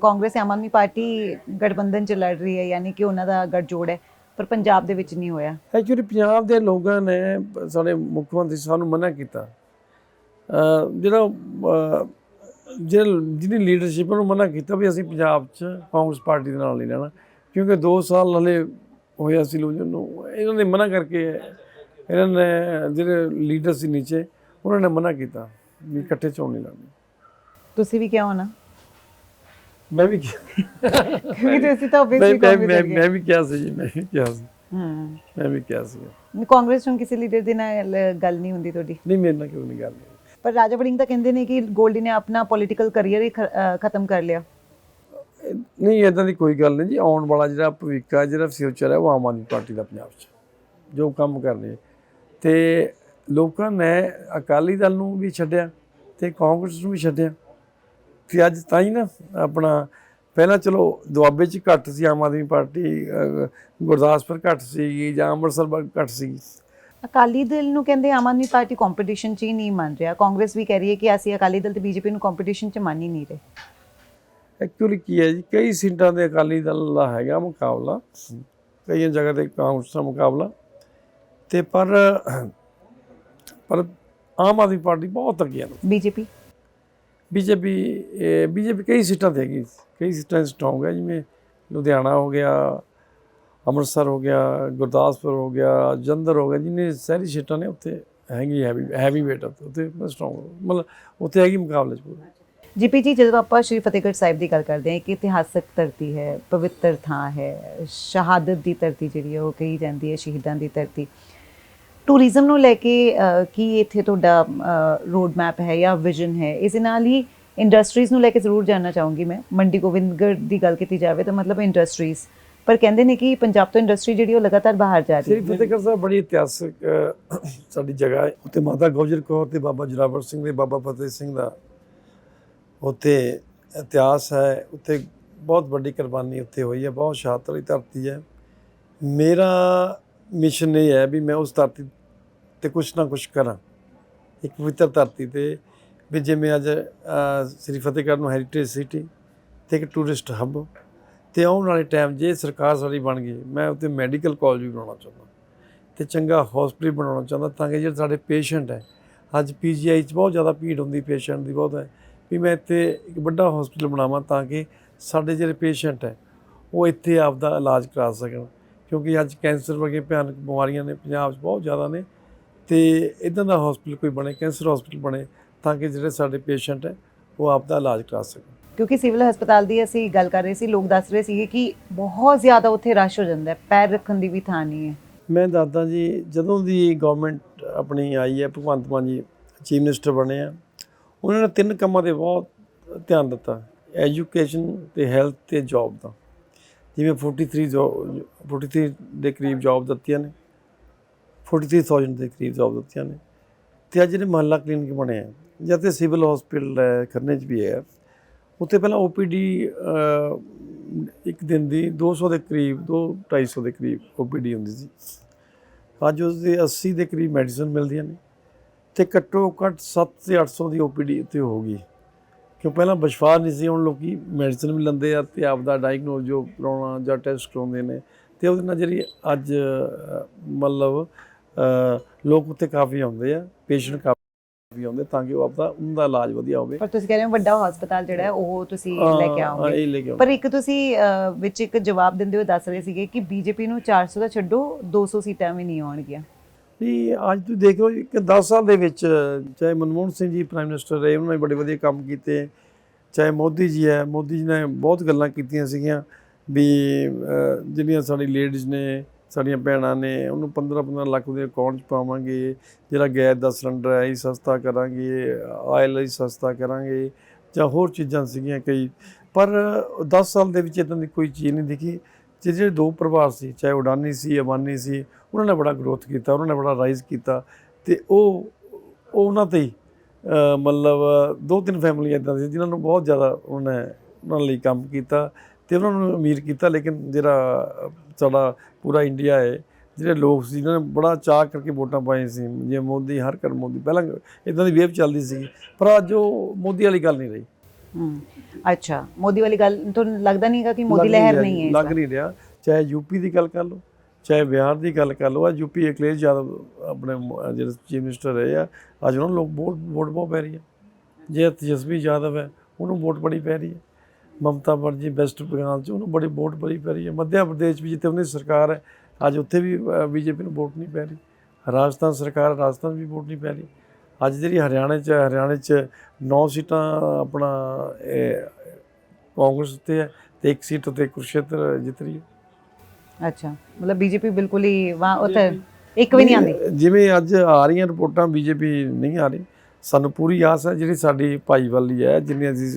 ਕਾਂਗਰਸ, ਆਮ ਆਦਮੀ ਪਾਰਟੀ ਗਠਬੰਧਨ ਚ ਲੜ ਰਹੀ ਹੈ, ਯਾਨੀ ਕਿ ਉਹਨਾਂ ਦਾ ਗੱਠਜੋੜ ਹੈ। ਪਰ ਪੰਜਾਬ ਦੇ ਵਿੱਚ ਨਹੀਂ ਹੋਇਆ। ਐਕਚੁਅਲੀ ਪੰਜਾਬ ਦੇ ਲੋਕਾਂ ਨੇ ਸਾਡੇ ਮੁੱਖ ਮੰਤਰੀ ਸਾਨੂੰ ਮਨਾ ਕੀਤਾ। ਜਿਹੜਾ ਜਿਹਦੀ ਲੀਡਰਸ਼ਿਪ ਨੂੰ ਮਨਾ ਕੀਤਾ ਵੀ ਅਸੀਂ ਪੰਜਾਬ 'ਚ ਕਾਂਗਰਸ ਪਾਰਟੀ ਦੇ ਨਾਲ ਨਹੀਂ ਰਹਿਣਾ। ਕਿਉਂਕਿ 2 ਸਾਲ ਹਲੇ ਹੋਇਆ ਸੀ ਲੋਕਾਂ ਨੂੰ ਇਹਨਾਂ ਨੇ ਮਨਾ ਕਰਕੇ ਇਹਨਾਂ ਨੇ ਜਿਹੜੇ ਲੀਡਰ ਸੀ ਨੀਚੇ ਉਹਨਾਂ ਨੇ ਮਨਾ ਕੀਤਾ ਵੀ ਇਕੱਠੇ ਚੋਣ ਨਹੀਂ ਲੜਨੀ ਤੁਸੀਂ ਵੀ ਕਿਹਾ ਹੋਣਾ। ਮੈਂ ਵੀ ਕਿਉਂਕਿ ਤੁਸੀਂ ਤਾਂ ਮੈਂ ਆਬਵੀਅਸਲੀ ਮੈਂ- ਮੈਂ ਮੈਂ ਵੀ ਕਿਹਾ ਸੀ ਜੀ ਮੈਂ ਵੀ ਕਿਹਾ ਸੀ। ਹੂੰ। ਮੈਂ ਵੀ ਕਿਹਾ ਸੀ। ਕਾਂਗਰਸ ਨੂੰ ਕਿਸੇ ਲੀਡਰ ਦੇ ਨਾਲ ਗੱਲ ਨਹੀਂ ਹੁੰਦੀ ਤੁਹਾਡੀ। ਨਹੀਂ ਮੇਰੇ ਨਾਲ ਕਿਉਂ ਨਹੀਂ ਗੱਲ। ਪਰ ਰਾਜਾ ਵੜਿੰਗ ਤਾਂ ਕਹਿੰਦੇ ਨੇ ਕਿ ਗੋਲਡੀ ਨੇ ਆਪਣਾ ਪੋਲਿਟੀਕਲ ਕੈਰੀਅਰ ਹੀ ਖਤਮ ਕਰ ਲਿਆ। ਨਹੀਂ ਇਦਾਂ ਦੀ ਕੋਈ ਗੱਲ ਨਹੀਂ ਜੀ। ਆਉਣ ਵਾਲਾ ਜਿਹੜਾ ਭਵਿੱਖ ਹੈ ਜਿਹੜਾ ਫਿਊਚਰ ਹੈ ਉਹ ਆਮ ਆਦਮੀ ਪਾਰਟੀ ਦਾ ਪੰਜਾਬ 'ਚ ਜੋ ਕੰਮ ਕਰਨੇ ਤੇ ਲੋਕਾਂ ਨੇ ਅਕਾਲੀ ਦਲ ਨੂੰ ਵੀ ਛੱਡਿਆ ਤੇ ਕਾਂਗਰਸ ਨੂੰ ਵੀ ਛੱਡਿਆ। ਤੇ ਅੱਜ ਤਾਂ ਹੀ ਨਾ ਆਪਣਾ ਪਹਿਲਾਂ ਚਲੋ ਦੁਆਬੇ 'ਚ ਘੱਟ ਸੀ ਆਮ ਆਦਮੀ ਪਾਰਟੀ ਗੁਰਦਾਸਪੁਰ ਘੱਟ ਸੀਗੀ ਜਾਂ ਅੰਮ੍ਰਿਤਸਰ ਘੱਟ ਸੀਗੀ ਅਕਾਲੀ ਦਲ ਨੂੰ ਕਹਿੰਦੇ ਆਮ ਆਦਮੀ ਪਾਰਟੀ ਕੰਪੀਟੀਸ਼ਨ 'ਚ ਹੀ ਨਹੀਂ ਮੰਨ ਰਿਹਾ। ਕਾਂਗਰਸ ਵੀ ਕਹਿ ਰਹੀ ਹੈ ਕਿ ਅਸੀਂ ਅਕਾਲੀ ਦਲ ਤੇ ਬੀਜੇਪੀ ਨੂੰ ਕੰਪੀਟੀਸ਼ਨ 'ਚ ਮੰਨ ਹੀ ਨਹੀਂ ਰਹੇ। ਐਕਚੁਅਲੀ ਕੀ ਹੈ ਜੀ ਕਈ ਸੀਟਾਂ ਦੇ ਅਕਾਲੀ ਦਲ ਦਾ ਹੈਗਾ ਮੁਕਾਬਲਾ ਕਈਆਂ ਜਗ੍ਹਾ ਤੇ ਕਾਂਗਰਸ ਦਾ ਮੁਕਾਬਲਾ। ਤੇ ਪਰ ਪਰ ਆਮ ਆਦਮੀ ਪਾਰਟੀ ਬਹੁਤ ਅੱਗੇ ਹੈ ਬੀਜੇਪੀ? ਬੀਜੇਪੀ ਬੀਜੇਪੀ ਕਈ ਸੀਟਾਂ ਤੇ ਹੈਗੀ। ਕਈ ਸੀਟਾਂ ਸਟਰੋਂਗ ਹੈ, ਜਿਵੇਂ ਲੁਧਿਆਣਾ ਹੋ ਗਿਆ, ਅੰਮ੍ਰਿਤਸਰ ਹੋ ਗਿਆ, ਗੁਰਦਾਸਪੁਰ ਹੋ ਗਿਆ, ਜਲੰਧਰ ਹੋ ਗਿਆ, ਜਿੰਨੇ ਸਾਰੀ ਸੀਟਾਂ ਨੇ ਉੱਥੇ ਹੈਗੀ ਹੈਵੀ ਹੈਵੀ ਵੇਟ ਉੱਤੇ ਮੈਂ ਸਟਰੋਂਗ ਮਤਲਬ ਉੱਥੇ ਹੈਗੀ ਮੁਕਾਬਲੇ 'ਚ ਪੂਰਾ। ਜੀਪੀ ਜੀ, ਜਦੋਂ ਆਪਾਂ ਸ਼੍ਰੀ ਫਤਿਹਗੜ੍ਹ ਸਾਹਿਬ ਦੀ ਗੱਲ ਕਰਦੇ ਹਾਂ ਕਿ ਇਤਿਹਾਸਕ ਧਰਤੀ ਹੈ, ਪਵਿੱਤਰ ਥਾਂ ਹੈ, ਸ਼ਹਾਦਤ ਦੀ ਧਰਤੀ ਜਿਹੜੀ ਹੈ, ਉਹ ਕਹੀ ਜਾਂਦੀ ਹੈ, ਸ਼ਹੀਦਾਂ ਦੀ ਧਰਤੀ। ਟੂਰਿਜ਼ਮ ਨੂੰ ਲੈ ਕੇ ਕੀ ਇੱਥੇ ਤੁਹਾਡਾ ਰੋਡ ਮੈਪ ਹੈ ਜਾਂ ਵਿਜ਼ਨ ਹੈ, ਇਸ ਦੇ ਨਾਲ ਹੀ ਇੰਡਸਟਰੀਜ਼ ਨੂੰ ਲੈ ਕੇ ਜ਼ਰੂਰ ਜਾਨਣਾ ਚਾਹੂੰਗੀ ਮੈਂ। ਮੰਡੀ ਗੋਬਿੰਦਗੜ੍ਹ ਦੀ ਗੱਲ ਕੀਤੀ ਜਾਵੇ ਤਾਂ ਮਤਲਬ ਇੰਡਸਟਰੀਜ਼ ਪਰ ਕਹਿੰਦੇ ਨੇ ਕਿ ਪੰਜਾਬ ਤੋਂ ਇੰਡਸਟਰੀ ਜਿਹੜੀ ਉਹ ਲਗਾਤਾਰ ਬਾਹਰ ਜਾ ਰਹੀ ਸ੍ਰੀ ਫਤਿਹਗੜ੍ਹ ਸਾਹਿਬ ਬੜੀ ਇਤਿਹਾਸਕ ਸਾਡੀ ਜਗ੍ਹਾ ਹੈ। ਉੱਥੇ ਮਾਤਾ ਗੋਜਰ ਕੌਰ ਤੇ ਬਾਬਾ ਜੁਰਾਵਰ ਸਿੰਘ ਦੇ ਬਾਬਾ ਫਤਿਹ ਸਿੰਘ ਦਾ ਉੱਥੇ ਇਤਿਹਾਸ ਹੈ। ਉੱਥੇ ਬਹੁਤ ਵੱਡੀ ਕੁਰਬਾਨੀ ਉੱਥੇ ਹੋਈ ਹੈ, ਬਹੁਤ ਸ਼ਹਾਦਤ ਧਰਤੀ ਹੈ। ਮੇਰਾ ਮਿਸ਼ਨ ਇਹ ਹੈ ਵੀ ਮੈਂ ਉਸ ਧਰਤੀ ਤੇ ਕੁਛ ਨਾ ਕੁਛ ਕਰਾਂ। ਇੱਕ ਪਵਿੱਤਰ ਧਰਤੀ ਤੇ ਵੀ ਜਿਵੇਂ ਅੱਜ ਸ੍ਰੀ ਫਤਿਹਗੜ੍ਹ ਨੂੰ ਹੈਰੀਟੇਜ ਸਿਟੀ ਤੇ ਇੱਕ ਟੂਰਿਸਟ ਹੱਬ ਤੇ ਆਉਣ ਵਾਲੇ ਟਾਈਮ ਜੇ ਸਰਕਾਰ ਸਾਡੀ ਬਣ ਗਈ, ਮੈਂ ਉੱਥੇ ਮੈਡੀਕਲ ਕਾਲਜ ਵੀ ਬਣਾਉਣਾ ਚਾਹੁੰਦਾ। ਤੇ ਚੰਗਾ ਹਸਪੀਟਲ ਬਣਾਉਣਾ ਚਾਹੁੰਦਾ ਤਾਂ ਕਿ ਜਿਹੜੇ ਸਾਡੇ ਪੇਸ਼ੈਂਟ ਹੈ, ਅੱਜ ਪੀਜੀਆਈ 'ਚ ਬਹੁਤ ਜ਼ਿਆਦਾ ਭੀੜ ਹੁੰਦੀ ਪੇਸ਼ੈਂਟ ਦੀ ਬਹੁਤ ਹੈ, ਵੀ ਮੈਂ ਇੱਥੇ ਇੱਕ ਵੱਡਾ ਹਸਪੀਟਲ ਬਣਾਵਾਂ ਤਾਂ ਕਿ ਸਾਡੇ ਜਿਹੜੇ ਪੇਸ਼ੈਂਟ ਹੈ, ਉਹ ਇੱਥੇ ਆਪਦਾ ਇਲਾਜ ਕਰਾ ਸਕਣ। ਕਿਉਂਕਿ ਅੱਜ ਕੈਂਸਰ ਵਰਗੇ ਭਿਆਨਕ ਬਿਮਾਰੀਆਂ ਨੇ ਪੰਜਾਬ 'ਚ ਬਹੁਤ ਜ਼ਿਆਦਾ ਨੇ ਤੇ ਇਦਾਂ ਦਾ ਹਸਪੀਟਲ ਕੋਈ ਬਣੇ ਕੈਂਸਰ ਹਸਪੀਟਲ ਬਣੇ ਤਾਂ ਕਿ ਜਿਹੜੇ ਸਾਡੇ ਪੇਸ਼ੈਂਟ ਹੈ ਉਹ ਆਪਦਾ ਇਲਾਜ ਕਰਾ ਸਕਣ। ਕਿਉਂਕਿ ਸਿਵਲ ਹਸਪਤਾਲ ਦੀ ਅਸੀਂ ਗੱਲ ਕਰ ਰਹੇ ਸੀ ਲੋਕ ਦੱਸ ਰਹੇ ਸੀਗੇ ਕਿ ਬਹੁਤ ਜ਼ਿਆਦਾ ਉੱਥੇ ਰਸ਼ ਹੋ ਜਾਂਦਾ ਹੈ ਪੈਰ ਰੱਖਣ ਦੀ ਵੀ ਥਾਂ ਨਹੀਂ ਹੈ। ਮੈਂ ਦੱਸਦਾ ਜੀ ਜਦੋਂ ਦੀ ਗਵਰਨਮੈਂਟ ਆਪਣੀ ਆਈ ਹੈ ਭਗਵੰਤ ਮਾਨ ਜੀ ਚੀਫ ਮਿਨਿਸਟਰ ਬਣੇ ਆ ਉਹਨਾਂ ਨੇ ਤਿੰਨ ਕੰਮਾਂ ਤੇ ਬਹੁਤ ਧਿਆਨ ਦਿੱਤਾ ਐਜੂਕੇਸ਼ਨ ਤੇ ਹੈਲਥ ਤੇ ਜੌਬ ਦਾ। ਜਿਵੇਂ 43 ਜੋ 43 ਦੇ ਕਰੀਬ ਜੌਬ ਦਿੱਤੀਆਂ ਨੇ। 43000 ਦੇ ਕਰੀਬ ਜੌਬ ਦਿੱਤੀਆਂ ਨੇ। ਤੇ ਅੱਜ ਜਿਹੜੇ ਮਹੱਲਾ ਕਲੀਨਿਕ ਬਣੇ ਆ, ਜਾਂ ਤੇ ਸਿਵਲ ਹਸਪੀਟਲ ਹੈ, ਖੰਨੇ 'ਚ ਵੀ ਹੈ, ਉੱਥੇ ਪਹਿਲਾਂ ਓਪੀਡੀ ਇੱਕ ਦਿਨ ਦੀ 200 ਦੇ ਕਰੀਬ 2 250 ਦੇ ਕਰੀਬ ਓਪੀਡੀ ਹੁੰਦੀ ਸੀ। ਅੱਜ ਉਸ ਦੇ 80 ਦੇ ਕਰੀਬ ਮੈਡੀਸਨ ਮਿਲਦੀਆਂ ਨੇ ਤੇ ਘੱਟੋ ਘੱਟ 7 ਤੇ 800 ਦੀ ਓਪੀਡੀ ਉੱਤੇ ਹੋ ਗਈ। ਕਿਉਂ ਪਹਿਲਾਂ ਵਿਸ਼ਵਾਸ ਨਹੀਂ ਸੀ ਹੁਣ ਲੋਕੀ ਮੈਡੀਸਨ ਵੀ ਲੈਂਦੇ ਆ ਤੇ ਆਪਦਾ ਡਾਇਗਨੋਸ ਜੋ ਕਰਾਉਣਾ ਜਾਂ ਟੈਸਟ ਕਰਾਉਂਦੇ ਨੇ ਤੇ ਉਹਦੇ ਨਾਲ ਜਿਹੜੀ ਅੱਜ ਮਤਲਬ ਲੋਕ ਉੱਤੇ ਕਾਫੀ ਆਉਂਦੇ ਆ ਪੇਸ਼ੈਂਟ ਕਾਫੀ ਆਉਂਦੇ ਤਾਂ ਕਿ ਉਹ ਆਪਦਾ ਉਹਨਾਂ ਦਾ ਇਲਾਜ ਵਧੀਆ ਹੋਵੇ। ਪਰ ਤੁਸੀਂ ਕਹਿ ਰਹੇ ਹੋ ਵੱਡਾ ਹਸਪਤਾਲ ਜਿਹੜਾ ਹੈ ਉਹ ਤੁਸੀਂ ਲੈ ਕੇ ਹਾਂ, ਆਉਂਦੇ ਪਰ ਇੱਕ ਤੁਸੀਂ ਵਿੱਚ ਇੱਕ ਜਵਾਬ ਦਿੰਦੇ ਹੋਏ ਦੱਸ ਰਹੇ ਸੀਗੇ ਕਿ ਬੀਜੇਪੀ ਨੂੰ 400 ਦਾ ਛੱਡੋ 200 ਸੀਟਾਂ ਵੀ ਨਹੀਂ ਆਉਣਗੀਆਂ। ਨਹੀਂ ਅੱਜ ਤੁਸੀਂ ਦੇਖ ਲਓ ਜੀ ਕਿ 10 ਸਾਲ ਦੇ ਵਿੱਚ, ਚਾਹੇ ਮਨਮੋਹਨ ਸਿੰਘ ਜੀ ਪ੍ਰਾਈਮ ਮਿਨਿਸਟਰ ਰਹੇ, ਉਹਨਾਂ ਨੇ ਬੜੇ ਵਧੀਆ ਕੰਮ ਕੀਤੇ। ਚਾਹੇ ਮੋਦੀ ਜੀ ਹੈ, ਮੋਦੀ ਜੀ ਨੇ ਬਹੁਤ ਗੱਲਾਂ ਕੀਤੀਆਂ ਸੀਗੀਆਂ ਵੀ ਜਿਹੜੀਆਂ ਸਾਡੀ ਲੇਡੀਜ਼ ਨੇ, ਸਾਡੀਆਂ ਭੈਣਾਂ ਨੇ, ਉਹਨੂੰ 15 15 ਲੱਖ ਦੇ ਅਕਾਊਂਟ 'ਚ ਪਾਵਾਂਗੇ, ਜਿਹੜਾ ਗੈਸ ਦਾ ਸਿਲੰਡਰ ਹੈ, ਇਹ ਸਸਤਾ ਕਰਾਂਗੇ ਆਇਲ ਇਹ ਸਸਤਾ ਕਰਾਂਗੇ, ਜਾਂ ਹੋਰ ਚੀਜ਼ਾਂ ਸੀਗੀਆਂ ਕਈ। ਪਰ 10 ਸਾਲ ਦੇ ਵਿੱਚ ਇਦਾਂ ਦੀ ਕੋਈ ਚੀਜ਼ ਨਹੀਂ ਦਿਖੀ। ਤੇ ਜਿਹੜੇ ਦੋ ਪਰਿਵਾਰ ਸੀ, ਚਾਹੇ ਉਡਾਨੀ ਸੀ ਅਬਾਨੀ ਸੀ ਉਹਨਾਂ ਨੇ ਬੜਾ ਗਰੋਥ ਕੀਤਾ ਉਹਨਾਂ ਨੇ ਬੜਾ ਰਾਈਜ਼ ਕੀਤਾ ਤੇ ਉਹ ਉਹ ਉਹਨਾਂ ਤੇ ਹੀ ਮਤਲਬ ਦੋ ਤਿੰਨ ਫੈਮਲੀਆਂ ਇਦਾਂ ਸੀ ਜਿਨ੍ਹਾਂ ਨੂੰ ਬਹੁਤ ਜ਼ਿਆਦਾ ਉਹਨਾਂ ਨੇ ਉਹਨਾਂ ਲਈ ਕੰਮ ਕੀਤਾ ਤੇ ਉਹਨਾਂ ਨੂੰ ਅਮੀਰ ਕੀਤਾ ਲੇਕਿਨ ਜਿਹੜਾ ਸਾਡਾ ਪੂਰਾ ਇੰਡੀਆ ਹੈ ਜਿਹੜੇ ਲੋਕ ਸੀ ਜਿਨ੍ਹਾਂ ਨੇ ਬੜਾ ਚਾਹ ਕਰਕੇ ਵੋਟਾਂ ਪਾਈਆਂ ਸੀ ਜੇ ਮੋਦੀ ਹਰ ਕਰ ਮੋਦੀ ਪਹਿਲਾਂ ਇਦਾਂ ਦੀ ਵੇਵ ਚੱਲਦੀ ਸੀ ਪਰ ਅੱਜ ਉਹ ਮੋਦੀ ਵਾਲੀ ਗੱਲ ਨਹੀਂ ਰਹੀ ਹਮ ਅੱਛਾ ਮੋਦੀ ਵਾਲੀ ਗੱਲ ਤੁਹਾਨੂੰ ਲੱਗਦਾ ਨਹੀਂਗਾ ਕਿ ਮੋਦੀ ਲਹਿਰ ਨਹੀਂ ਹੈ ਲੱਗ? ਨਹੀਂ ਰਿਹਾ ਚਾਹੇ ਯੂਪੀ ਦੀ ਗੱਲ ਕਰ ਲਓ ਚਾਹੇ ਬਿਹਾਰ ਦੀ ਗੱਲ ਕਰ ਲਓ ਅੱਜ ਯੂਪੀ ਅਖਿਲੇਸ਼ ਯਾਦਵ ਆਪਣੇ ਜਿਹੜੇ ਚੀਫ ਮਿਨਿਸਟਰ ਰਹੇ ਆ ਅੱਜ ਉਹਨਾਂ ਨੂੰ ਲੋਕ ਵੋਟ ਵੋਟ ਬਹੁਤ ਪੈ ਰਹੀ ਹੈ ਜੇ ਤੇਜਸਵੀ ਯਾਦਵ ਹੈ ਉਹਨੂੰ ਵੋਟ ਬੜੀ ਪੈ ਰਹੀ ਹੈ ਮਮਤਾ ਬਨਰਜੀ ਵੈਸਟ ਬੰਗਾਲ ਚ ਉਹਨੂੰ ਬੜੀ ਵੋਟ ਬੜੀ ਪੈ ਰਹੀ ਹੈ ਮੱਧ ਪ੍ਰਦੇਸ਼ ਵੀ ਜਿੱਥੇ ਉਹਦੀ ਸਰਕਾਰ ਹੈ ਅੱਜ ਉੱਥੇ ਵੀ ਬੀਜੇਪੀ ਨੂੰ ਵੋਟ ਨਹੀਂ ਪੈ ਰਹੀ। ਰਾਜਸਥਾਨ ਸਰਕਾਰ ਰਾਜਸਥਾਨ ਵੀ ਵੋਟ ਨਹੀਂ ਪੈ ਰਹੀ। ਅੱਜ ਜਿਹੜੀ ਹਰਿਆਣੇ ਚ ਹੈ, ਹਰਿਆਣੇ ਚ 9 ਸੀਟਾਂ ਆਪਣਾ ਕਾਂਗਰਸ 'ਤੇ ਹੈ ਤੇ ਇੱਕ ਸੀਟ ਉੱਤੇ ਕੁਰਸ਼ੇਤਰ ਜਿੱਤ ਰਹੀ ਹੈ। ਅੱਛਾ ਮਤਲਬ ਬੀਜੇਪੀ ਬਿਲਕੁਲ ਹੀ ਵਾ ਉੱਥੇ ਇੱਕ ਵੀ ਨਹੀਂ ਆਉਂਦੀ? ਜਿਵੇਂ ਅੱਜ ਆ ਰਹੀਆਂ ਰਿਪੋਰਟਾਂ ਬੀਜੇਪੀ ਨਹੀਂ ਆ ਰਹੀ। ਸਾਨੂੰ ਪੂਰੀ ਆਸ ਹੈ ਜਿਹੜੀ ਸਾਡੀ ਭਾਈਵਾਲੀ ਹੈ ਜਿੰਨੀ ਅਸੀਂ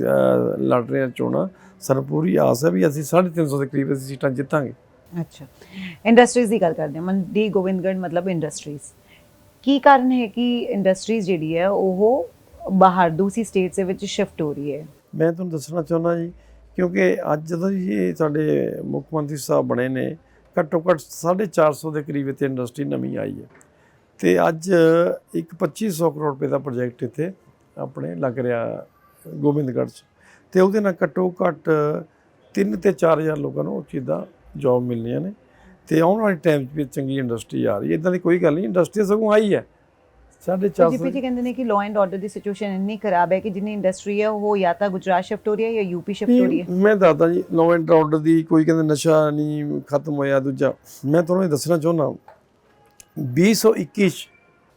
ਲੜ ਰਹੇ ਹਾਂ ਚੋਣਾਂ ਸਾਨੂੰ ਪੂਰੀ ਆਸ ਹੈ ਵੀ ਅਸੀਂ 350 ਦੇ ਕਰੀਬ ਅਸੀਂ ਸੀਟਾਂ ਜਿੱਤਾਂਗੇ। ਅੱਛਾ। ਇੰਡਸਟਰੀਜ਼ ਦੀ ਗੱਲ ਕਰਦੇ ਹਾਂ ਮੰਡੀ ਗੋਬਿੰਦਗੜ੍ਹ ਮਤਲਬ ਇੰਡਸਟਰੀਜ਼ ਕੀ ਕਾਰਨ ਹੈ ਕਿ ਇੰਡਸਟਰੀਜ਼ ਜਿਹੜੀ ਹੈ ਉਹ ਬਾਹਰ ਦੂਸਰੀ ਸਟੇਟਸ ਦੇ ਵਿੱਚ ਸ਼ਿਫਟ ਹੋ ਰਹੀ ਹੈ? ਮੈਂ ਤੁਹਾਨੂੰ ਦੱਸਣਾ ਚਾਹੁੰਦਾ ਜੀ ਕਿਉਂਕਿ ਅੱਜ ਜਦੋਂ ਜੀ ਸਾਡੇ ਮੁੱਖ ਮੰਤਰੀ ਸਾਹਿਬ ਬਣੇ ਨੇ ਘੱਟੋ ਘੱਟ 450 ਦੇ ਕਰੀਬ ਇੱਥੇ ਇੰਡਸਟਰੀ ਨਵੀਂ ਆਈ ਹੈ। ਤੇ ਅੱਜ ਇੱਕ 2500 ਕਰੋੜ ਰੁਪਏ ਦਾ ਪ੍ਰੋਜੈਕਟ ਇੱਥੇ ਆਪਣੇ ਲੱਗ ਰਿਹਾ ਗੋਬਿੰਦਗੜ੍ਹ 'ਚ। ਤੇ ਉਹਦੇ ਨਾਲ ਘੱਟੋ ਘੱਟ 3 ਤੇ 4000 ਲੋਕਾਂ ਨੂੰ ਉਹ ਚੀਜ਼ਾਂ ਜੌਬ ਮਿਲਣੀਆਂ ਨੇ। ਤੇ ਆਉਣ ਵਾਲੇ ਟਾਈਮ 'ਚ ਵੀ ਚੰਗੀ ਇੰਡਸਟਰੀ ਆ ਰਹੀ ਹੈ। ਇਦਾਂ ਦੀ ਕੋਈ ਗੱਲ ਨਹੀਂ ਇੰਡਸਟਰੀ ਸਗੋਂ ਆਈ ਹੈ। ਸਾਢੇ ਚਾਰ ਜੀਪੀ ਜੀ ਕਹਿੰਦੇ ਨੇ ਕਿ ਲਾਅ ਐਂਡ ਆਰਡਰ ਦੀ ਸਿਚੁਏਸ਼ਨ ਇੰਨੀ ਖਰਾਬ ਹੈ ਕਿ ਜਿੰਨੀ ਇੰਡਸਟਰੀ ਹੈ ਉਹ ਜਾਂ ਤਾਂ ਗੁਜਰਾਤ ਸ਼ਿਫਟ ਹੋ ਰਹੀ ਹੈ ਜਾਂ ਯੂਪੀ ਸ਼ਿਫਟ ਹੋ ਰਹੀ ਹੈ। ਮੈਂ ਦੱਸਦਾ ਜੀ ਲਾਅ ਐਂਡ ਆਰਡਰ ਦੀ ਕੋਈ ਕਹਿੰਦਾ ਨਸ਼ਾ ਨਹੀਂ ਖਤਮ ਹੋਇਆ ਦੂਜਾ। ਮੈਂ ਤੁਹਾਨੂੰ ਇਹ ਦੱਸਣਾ ਚਾਹੁੰਦਾ 2021 ਚ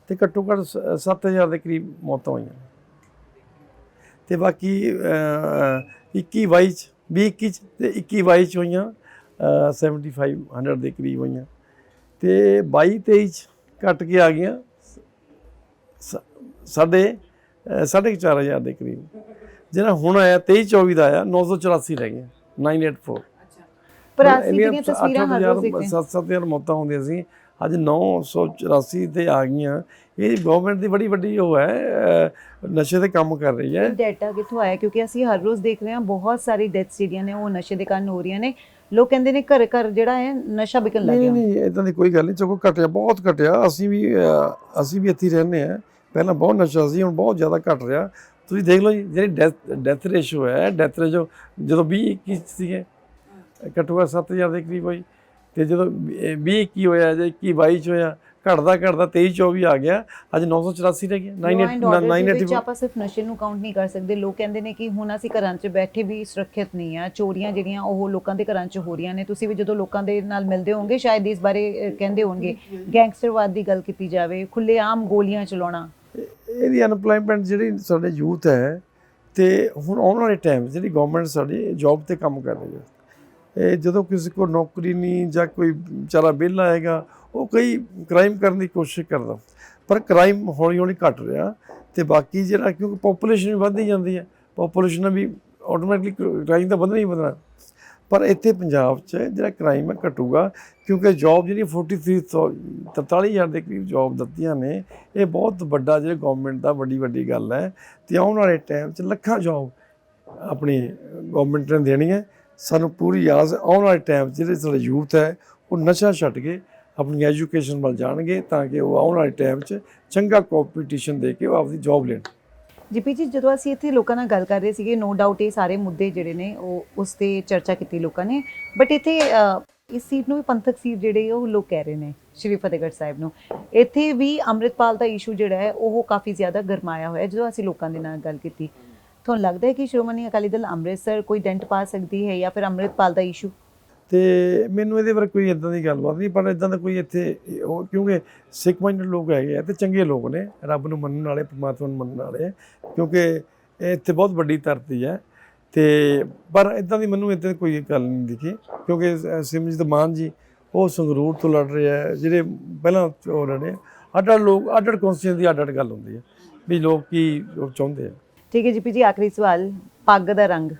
ਤੇ ਘੱਟੋ ਘੱਟ 7000 ਦੇ ਕਰੀਬ ਮੌਤਾਂ ਹੋਈਆਂ। ਤੇ ਬਾਕੀ ਅਹ, 21 22 ਚ 20 21 ਚ ਤੇ 21 22 ਚ ਹੋਈਆਂ ਅਹ, 7500 ਦੇ ਕਰੀਬ ਹੋਈਆਂ। ਤੇ 22 23 ਚ ਘਟ ਕੇ ਆ ਗਈਆਂ। ਸ- ਸਾਢੇ ਅਹ, ਸਾਢੇ ਕੁ ਚਾਰ ਹਜ਼ਾਰ ਦੇ ਕਰੀਬ। ਜਿਹੜਾ ਹੁਣ ਆਇਆ 23 24 ਦਾ ਆਇਆ 984 ਰਹਿ ਗਈਆਂ 984 ਪਰ ਅਸੀਂ ਜਿਹੜੀਆਂ ਤਸਵੀਰਾਂ ਹਰ ਰੋਜ਼ ਦੇਖਦੇ ਹਾਂ 7-7000 ਮੌਤਾਂ ਹੁੰਦੀਆਂ ਸੀ। ਅੱਜ 984 ਤੇ ਆ ਗਈਆਂ। ਇਹ ਗਵਰਨਮੈਂਟ ਦੀ ਬੜੀ ਵੱਡੀ ਉਹ ਹੈ ਨਸ਼ੇ ਤੇ ਕੰਮ ਕਰ ਰਹੀ ਹੈ। ਡਾਟਾ ਕਿੱਥੋਂ ਆਇਆ? ਕਿਉਂਕਿ ਅਸੀਂ ਹਰ ਰੋਜ਼ ਦੇਖ ਰਹੇ ਹਾਂ ਬਹੁਤ ਸਾਰੀ ਡੈਥਸ ਜਿਹੜੀਆਂ ਨੇ ਉਹ ਨਸ਼ੇ ਦੇ ਕਾਰਨ ਹੋ ਰਹੀਆਂ ਨੇ। ਲੋਕ ਕਹਿੰਦੇ ਨੇ ਘਰ ਘਰ ਜਿਹੜਾ ਹੈ ਨਸ਼ਾ ਵਿਕਣ ਲੱਗ ਨਹੀਂ ਗਿਆ। ਨਹੀਂ ਇਦਾਂ ਦੀ ਕੋਈ ਗੱਲ ਨਹੀਂ। ਚੋਕੋ ਘਟਿਆ ਬਹੁਤ ਘਟਿਆ। ਅਸੀਂ ਵੀ ਅਸੀਂ ਵੀ ਇੱਥੇ ਰਹਿੰਦੇ ਆ ਪਹਿਲਾਂ ਬਹੁਤ ਨਸ਼ਾ ਸੀ ਹੁਣ ਬਹੁਤ ਜ਼ਿਆਦਾ ਘਟ ਰਿਹਾ। ਤੁਸੀਂ ਦੇਖ ਲਓ ਜੀ ਜਿਹੜੀ ਡੈਥ ਡੈਥ ਰੇਸ਼ੋ ਹੈ ਡੈਥ ਰੇਸ਼ੋ ਜਦੋਂ 20 21 ਸੀਗੇ ਘੱਟੋ ਘੱਟ 7000 ਦੇ ਕਰੀਬ ਹੋਈ। ਤੇ ਜਦੋਂ 20 21 ਹੋਇਆ ਜਾਂ 21 22 ਚ ਹੋਇਆ ਘਟਦਾ ਘਟਦਾ 23 24 ਆ ਗਿਆ। ਅੱਜ 984 ਰਹਿ ਗਿਆ 980 ਵਿੱਚ ਆਪਾਂ ਸਿਰਫ ਨਸ਼ੇ ਨੂੰ ਕਾਊਂਟ ਨਹੀਂ ਕਰ ਸਕਦੇ। ਲੋਕ ਕਹਿੰਦੇ ਨੇ ਕਿ ਹੁਣ ਅਸੀਂ ਘਰਾਂ 'ਚ ਬੈਠੇ ਵੀ ਸੁਰੱਖਿਅਤ ਨਹੀਂ ਆ। ਚੋਰੀਆਂ ਜਿਹੜੀਆਂ ਉਹ ਲੋਕਾਂ ਦੇ ਘਰਾਂ 'ਚ ਹੋ ਰਹੀਆਂ ਨੇ। ਤੁਸੀਂ ਵੀ ਜਦੋਂ ਲੋਕਾਂ ਦੇ ਨਾਲ ਮਿਲਦੇ ਹੋਵੋਗੇ ਸ਼ਾਇਦ ਇਸ ਬਾਰੇ ਕਹਿੰਦੇ ਹੋਣਗੇ ਗੈਂਗਸਟਰਵਾਦ ਦੀ ਗੱਲ ਕੀਤੀ ਜਾਵੇ ਖੁੱਲੇਆਮ ਗੋਲੀਆਂ ਚਲਾਉਣਾ। ਇਹਦੀ ਅਨਪਲਾਈਮੈਂਟ ਜਿਹੜੀ ਸਾਡੇ ਯੂਥ ਹੈ ਤੇ ਹੁਣ ਆਉਣ ਵਾਲੇ ਟਾਈਮ ਜਿਹੜੀ ਗਵਰਨਮੈਂਟ ਸਾਡੀ ਜੌਬ ਤੇ ਕੰਮ ਕਰ ਰਹੀ ਹੈ। ਇਹ ਜਦੋਂ ਕਿਸੇ ਕੋਲ ਨੌਕਰੀ ਨਹੀਂ ਜਾਂ ਕੋਈ ਵਿਚਾਰਾ ਵਿਹਲਾ ਹੈਗਾ, ਉਹ ਕਈ ਕ੍ਰਾਈਮ ਕਰਨ ਦੀ ਕੋਸ਼ਿਸ਼ ਕਰਦਾ। ਪਰ ਕ੍ਰਾਈਮ ਹੌਲੀ ਹੌਲੀ ਘਟ ਰਿਹਾ ਤੇ ਬਾਕੀ ਜਿਹੜਾ ਕਿਉਂਕਿ ਪੋਪੂਲੇਸ਼ਨ ਵੀ ਵੱਧਦੀ ਜਾਂਦੀ ਹੈ ਪੋਪੂਲੇਸ਼ਨ ਵੀ ਆਟੋਮੈਟਿਕਲੀ ਕ੍ਰਾਈਮ ਤਾਂ ਵਧਣਾ ਹੀ ਵਧਣਾ। ਪਰ ਇੱਥੇ ਪੰਜਾਬ 'ਚ ਜਿਹੜਾ ਕ੍ਰਾਈਮ ਹੈ ਘਟੂਗਾ, ਕਿਉਂਕਿ ਜੌਬ ਜਿਹੜੀ 43 43000 ਦੇ ਕਰੀਬ ਜੌਬ ਦਿੱਤੀਆਂ ਨੇ, ਇਹ ਬਹੁਤ ਵੱਡਾ ਜਿਹੜਾ ਗਵਰਨਮੈਂਟ ਦਾ ਵੱਡੀ ਵੱਡੀ ਗੱਲ ਹੈ। ਤੇ ਆਉਣ ਵਾਲੇ ਟਾਈਮ 'ਚ ਲੱਖਾਂ ਜੌਬ ਆਪਣੀ ਗਵਰਨਮੈਂਟ ਨੇ ਦੇਣੀ ਹੈ ਸਾਨੂੰ ਪੂਰੀ ਆਸ ਆਉਣ ਵਾਲੇ ਟਾਈਮ 'ਚ ਜਿਹੜੇ ਸਾਡੇ ਯੂਥ ਹੈ, ਉਹ ਨਸ਼ਾ ਛੱਡ ਕੇ ਆਪਣੀ ਐਜੂਕੇਸ਼ਨ ਵੱਲ ਜਾਣਗੇ, ਤਾਂ ਕਿ ਉਹ ਆਉਣ ਵਾਲੇ ਟਾਈਮ 'ਚ ਚੰਗਾ ਕੰਪੀਟੀਸ਼ਨ ਦੇ ਕੇ ਉਹ ਆਪਣੀ ਜੌਬ ਲੈਣ। ਜੀਪੀ ਜੀ, ਜਦੋਂ ਅਸੀਂ ਇੱਥੇ ਲੋਕਾਂ ਨਾਲ ਗੱਲ ਕਰ ਰਹੇ ਸੀਗੇ ਨੋ ਡਾਊਟ ਇਹ ਸਾਰੇ ਮੁੱਦੇ ਜਿਹੜੇ ਨੇ, ਉਹ ਉਸ ਤੇ ਚਰਚਾ ਕੀਤੀ ਲੋਕਾਂ ਨੇ। ਬਟ ਇੱਥੇ ਇਸ ਸੀਟ ਨੂੰ ਵੀ ਪੰਥਕ ਸੀਟ ਜਿਹੜੇ, ਉਹ ਲੋਕ ਕਹਿ ਰਹੇ ਨੇ, ਸ਼੍ਰੀ ਫਤਿਹਗੜ੍ਹ ਸਾਹਿਬ ਨੂੰ। ਇੱਥੇ ਵੀ ਅੰਮ੍ਰਿਤਪਾਲ ਦਾ ਇਸ਼ੂ ਜਿਹੜਾ ਹੈ, ਉਹ ਕਾਫੀ ਜ਼ਿਆਦਾ ਗਰਮਾਇਆ ਹੋਇਆ ਜਦੋਂ ਅਸੀਂ ਲੋਕਾਂ ਦੇ ਨਾਲ ਗੱਲ ਕੀਤੀ। ਤੁਹਾਨੂੰ ਲੱਗਦਾ ਹੈ ਕਿ ਸ਼੍ਰੋਮਣੀ ਅਕਾਲੀ ਦਲ ਅੰਮ੍ਰਿਤਸਰ ਕੋਈ ਡੈਂਟ ਪਾ ਸਕਦੀ ਹੈ ਜਾਂ ਫਿਰ ਅੰਮ੍ਰਿਤਪਾਲ ਦਾ ਇਸ਼ੂ ਤੇ ਮੈਨੂੰ ਇਹਦੇ ਬਾਰੇ ਕੋਈ ਇਦਾਂ ਦੀ ਗੱਲਬਾਤ ਨਹੀਂ, ਪਰ ਇਦਾਂ ਦਾ ਕੋਈ ਇੱਥੇ ਉਹ ਕਿਉਂਕਿ ਸਿੱਖ ਮਾਈਂਡਡ ਲੋਕ ਹੈਗੇ ਆ ਤੇ ਚੰਗੇ ਲੋਕ ਨੇ, ਰੱਬ ਨੂੰ ਮੰਨਣ ਵਾਲੇ, ਪਰਮਾਤਮਾ ਨੂੰ ਮੰਨਣ ਵਾਲੇ ਕਿਉਂਕਿ ਇੱਥੇ ਬਹੁਤ ਵੱਡੀ ਧਰਤੀ ਹੈ ਤੇ ਪਰ ਇਦਾਂ ਦੀ ਮੈਨੂੰ ਇੱਦਾਂ ਦੀ ਕੋਈ ਗੱਲ ਨਹੀਂ ਦਿਖੀ, ਕਿਉਂਕਿ ਸ- ਸਿਮਰਜੀਤ ਮਾਨ ਜੀ, ਉਹ ਸੰਗਰੂਰ ਤੋਂ ਲੜ ਰਹੇ ਆ, ਜਿਹੜੇ ਪਹਿਲਾਂ ਉਹ ਲੜੇ ਅੱਡ ਅੱਡ ਲੋਕ ਅੱਡ ਅੱਡ ਕੌਂਸਟੀਟਿਊਸ਼ਨ ਦੀ ਅੱਡ ਅੱਡ ਗੱਲ ਹੁੰਦੀ ਹੈ ਵੀ ਲੋਕ ਕੀ ਉਹ ਚਾਹੁੰਦੇ ਆ। ਠੀਕ ਹੈ ਜੀ, ਪੀ ਜੀ, ਆਖਰੀ ਸਵਾਲ, ਪੱਗ ਦਾ ਰੰਗ।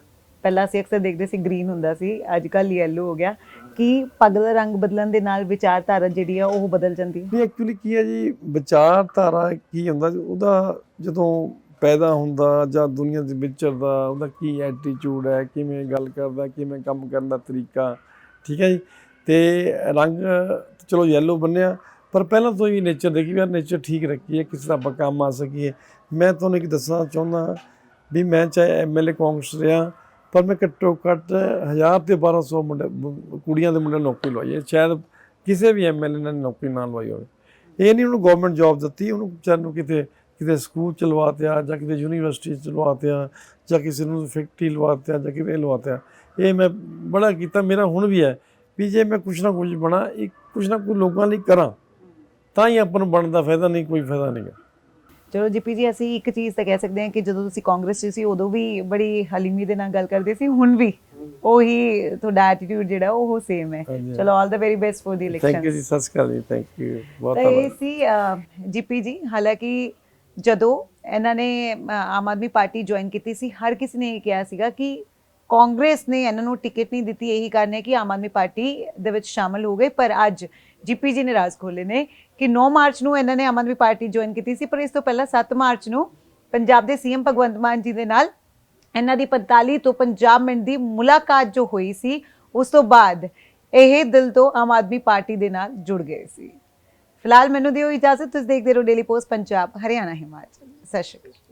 ਪਹਿਲਾਂ ਅਸੀਂ ਅਕਸਰ ਦੇਖਦੇ ਸੀ ਗ੍ਰੀਨ ਹੁੰਦਾ ਸੀ ਅੱਜ ਕੱਲ੍ਹ ਯੈਲੋ ਹੋ ਗਿਆ। ਕਿ ਪੱਗ ਦਾ ਰੰਗ ਬਦਲਣ ਦੇ ਨਾਲ ਵਿਚਾਰਧਾਰਾ ਜਿਹੜੀ ਆ ਉਹ ਬਦਲ ਜਾਂਦੀ ਹੈ? ਨਹੀਂ ਐਕਚੁਅਲੀ ਕੀ ਹੈ ਜੀ ਵਿਚਾਰਧਾਰਾ ਕੀ ਹੁੰਦਾ ਜੀ, ਉਹਦਾ ਜਦੋਂ ਪੈਦਾ ਹੁੰਦਾ ਜਾਂ ਦੁਨੀਆ ਦੇ ਵਿਚਰਦਾ ਉਹਦਾ ਕੀ ਐਟੀਟਿਊਡ ਹੈ ਕਿਵੇਂ ਗੱਲ ਕਰਦਾ ਕਿਵੇਂ ਕੰਮ ਕਰਨ ਦਾ ਤਰੀਕਾ ਠੀਕ ਹੈ ਜੀ? ਤੇ ਰੰਗ ਚਲੋ ਯੈਲੋ ਬੰਨਿਆ ਪਰ ਪਹਿਲਾਂ ਤੋਂ ਹੀ ਨੇਚਰ ਦੇਖੀ ਵੀ ਯਾਰ ਨੇਚਰ ਠੀਕ ਰੱਖੀਏ ਕਿਸੇ ਦਾ ਆਪਾਂ ਕੰਮ ਆ ਸਕੀਏ। ਮੈਂ ਤੁਹਾਨੂੰ ਇੱਕ ਦੱਸਣਾ ਚਾਹੁੰਦਾ ਵੀ ਮੈਂ ਚਾਹੇ ਐਮਐਲਏ ਕਾਂਗਰਸ ਰਿਹਾ ਪਰ ਮੈਂ ਘੱਟੋ ਘੱਟ 1000 ਤੇ 1200 ਮੁੰਡੇ, ਕੁੜੀਆਂ ਦੇ ਮੁੰਡੇ ਨੌਕਰੀ ਲਵਾਈ ਹੈ। ਸ਼ਾਇਦ ਕਿਸੇ ਵੀ ਐਮਐਲਏ ਨੇ ਨੌਕਰੀ ਨਾ ਲਵਾਈ ਹੋਵੇ। ਇਹ ਨਹੀਂ ਉਹਨੂੰ ਗਵਰਨਮੈਂਟ ਜੌਬ ਦਿੱਤੀ, ਉਹਨੂੰ ਵਿਚਾਰ ਨੂੰ ਕਿਤੇ ਕਿਤੇ ਸਕੂਲ ਚ ਲਵਾਤਿਆ ਜਾਂ ਕਿਤੇ ਯੂਨੀਵਰਸਿਟੀ ਚ ਲਵਾਤਿਆ ਜਾਂ ਕਿਸੇ ਨੂੰ ਫੈਕਟਰੀ ਲਵਾਤਿਆ ਜਾਂ ਕਿਤੇ ਲਵਾਤਿਆ ਇਹ ਮੈਂ ਬੜਾ ਕੀਤਾ, ਮੇਰਾ ਹੁਣ ਵੀ ਹੈ ਵੀ ਜੇ ਮੈਂ ਕੁਛ ਨਾ ਕੁਛ ਬਣਾ, ਇੱਕ ਕੁਛ ਨਾ ਕੁਛ ਲੋਕਾਂ ਲਈ ਕਰਾਂ, ਤਾਂ ਹੀ ਆਪਾਂ ਨੂੰ ਬਣਦਾ ਫਾਇਦਾ, ਨਹੀਂ ਕੋਈ ਫਾਇਦਾ ਨਹੀਂ ਹੈ। ਚਲੋ ਜੀਪੀ ਜੀ ਅਸੀਂ ਇੱਕ ਚੀਜ਼ ਤਾਂ ਕਹਿ ਸਕਦੇ ਹਾਂ ਕਿ ਜਦੋਂ ਤੁਸੀਂ ਕਾਂਗਰਸ 'ਚ ਸੀ ਉਦੋਂ ਵੀ ਬੜੀ ਹਲੀਮੀ ਦੇ ਨਾਲ ਗੱਲ ਕਰਦੇ ਸੀ ਹੁਣ ਵੀ ਉਹੀ ਤੁਹਾਡਾ ਐਟੀਟਿਊਡ ਜਿਹੜਾ ਉਹ ਸੇਮ ਹੈ। ਚਲੋ all the very best for the thank you election ਜੀ ਸਤਿ ਸ਼੍ਰੀ ਅਕਾਲ ਜੀ ਥੈਂਕ ਯੂ ਬਹੁਤ ਤਾਂ ਇਹ ਸੀ ਜੀਪੀ ਜੀ ਹਾਲਾਂਕਿ ਜਦੋਂ ਇਹਨਾਂ ਨੇ ਆਮ ਆਦਮੀ ਪਾਰਟੀ ਜੁਆਇਨ ਕੀਤੀ ਸੀ ਹਰ ਕਿਸੇ ਨੇ ਇਹ ਕਿਹਾ ਸੀਗਾ ਕਿ ਕਾਂਗਰਸ ਨੇ ਇਹਨਾਂ ਨੂੰ ਟਿਕਟ ਨਹੀਂ ਦਿੱਤੀ ਇਹੀ ਕਾਰਨ ਹੈ ਕਿ ਆਮ ਆਦਮੀ ਪਾਰਟੀ ਦੇ ਵਿੱਚ ਸ਼ਾਮਲ ਹੋ ਗਏ ਪਰ ਅੱਜ ਜੀਪੀ ਜੀ ਨੇ ਰਾਜ਼ ਖੋਲੇ ਨੇ ਕਿ 9 ਮਾਰਚ ਨੂੰ ਇਹਨਾਂ ਨੇ ਆਮ ਆਦਮੀ ਪਾਰਟੀ ਜੁਆਇਨ ਕੀਤੀ ਸੀ, ਪਰ ਇਸ ਤੋਂ ਪਹਿਲਾਂ 7 ਮਾਰਚ ਨੂੰ ਪੰਜਾਬ ਦੇ ਸੀਐਮ ਭਗਵੰਤ ਮਾਨ ਜੀ ਦੇ ਨਾਲ ਇਹਨਾਂ ਦੀ 45 ਤੋਂ 50 ਮਿੰਟ ਦੀ ਮੁਲਾਕਾਤ ਜੋ ਹੋਈ ਸੀ, ਉਸ ਤੋਂ ਬਾਅਦ ਇਹ ਦਿਲ ਤੋਂ ਆਮ ਆਦਮੀ ਪਾਰਟੀ ਦੇ ਨਾਲ ਜੁੜ ਗਏ ਸੀ। ਫਿਲਹਾਲ ਮੈਨੂੰ ਦਿਓ ਇਜਾਜ਼ਤ, ਤੁਸੀਂ ਦੇਖਦੇ ਰਹੋ ਡੇਲੀ ਪੋਸਟ ਪੰਜਾਬ, ਹਰਿਆਣਾ, ਹਿਮਾਚਲ। ਸਤਿ ਸ਼੍ਰੀ ਅਕਾਲ।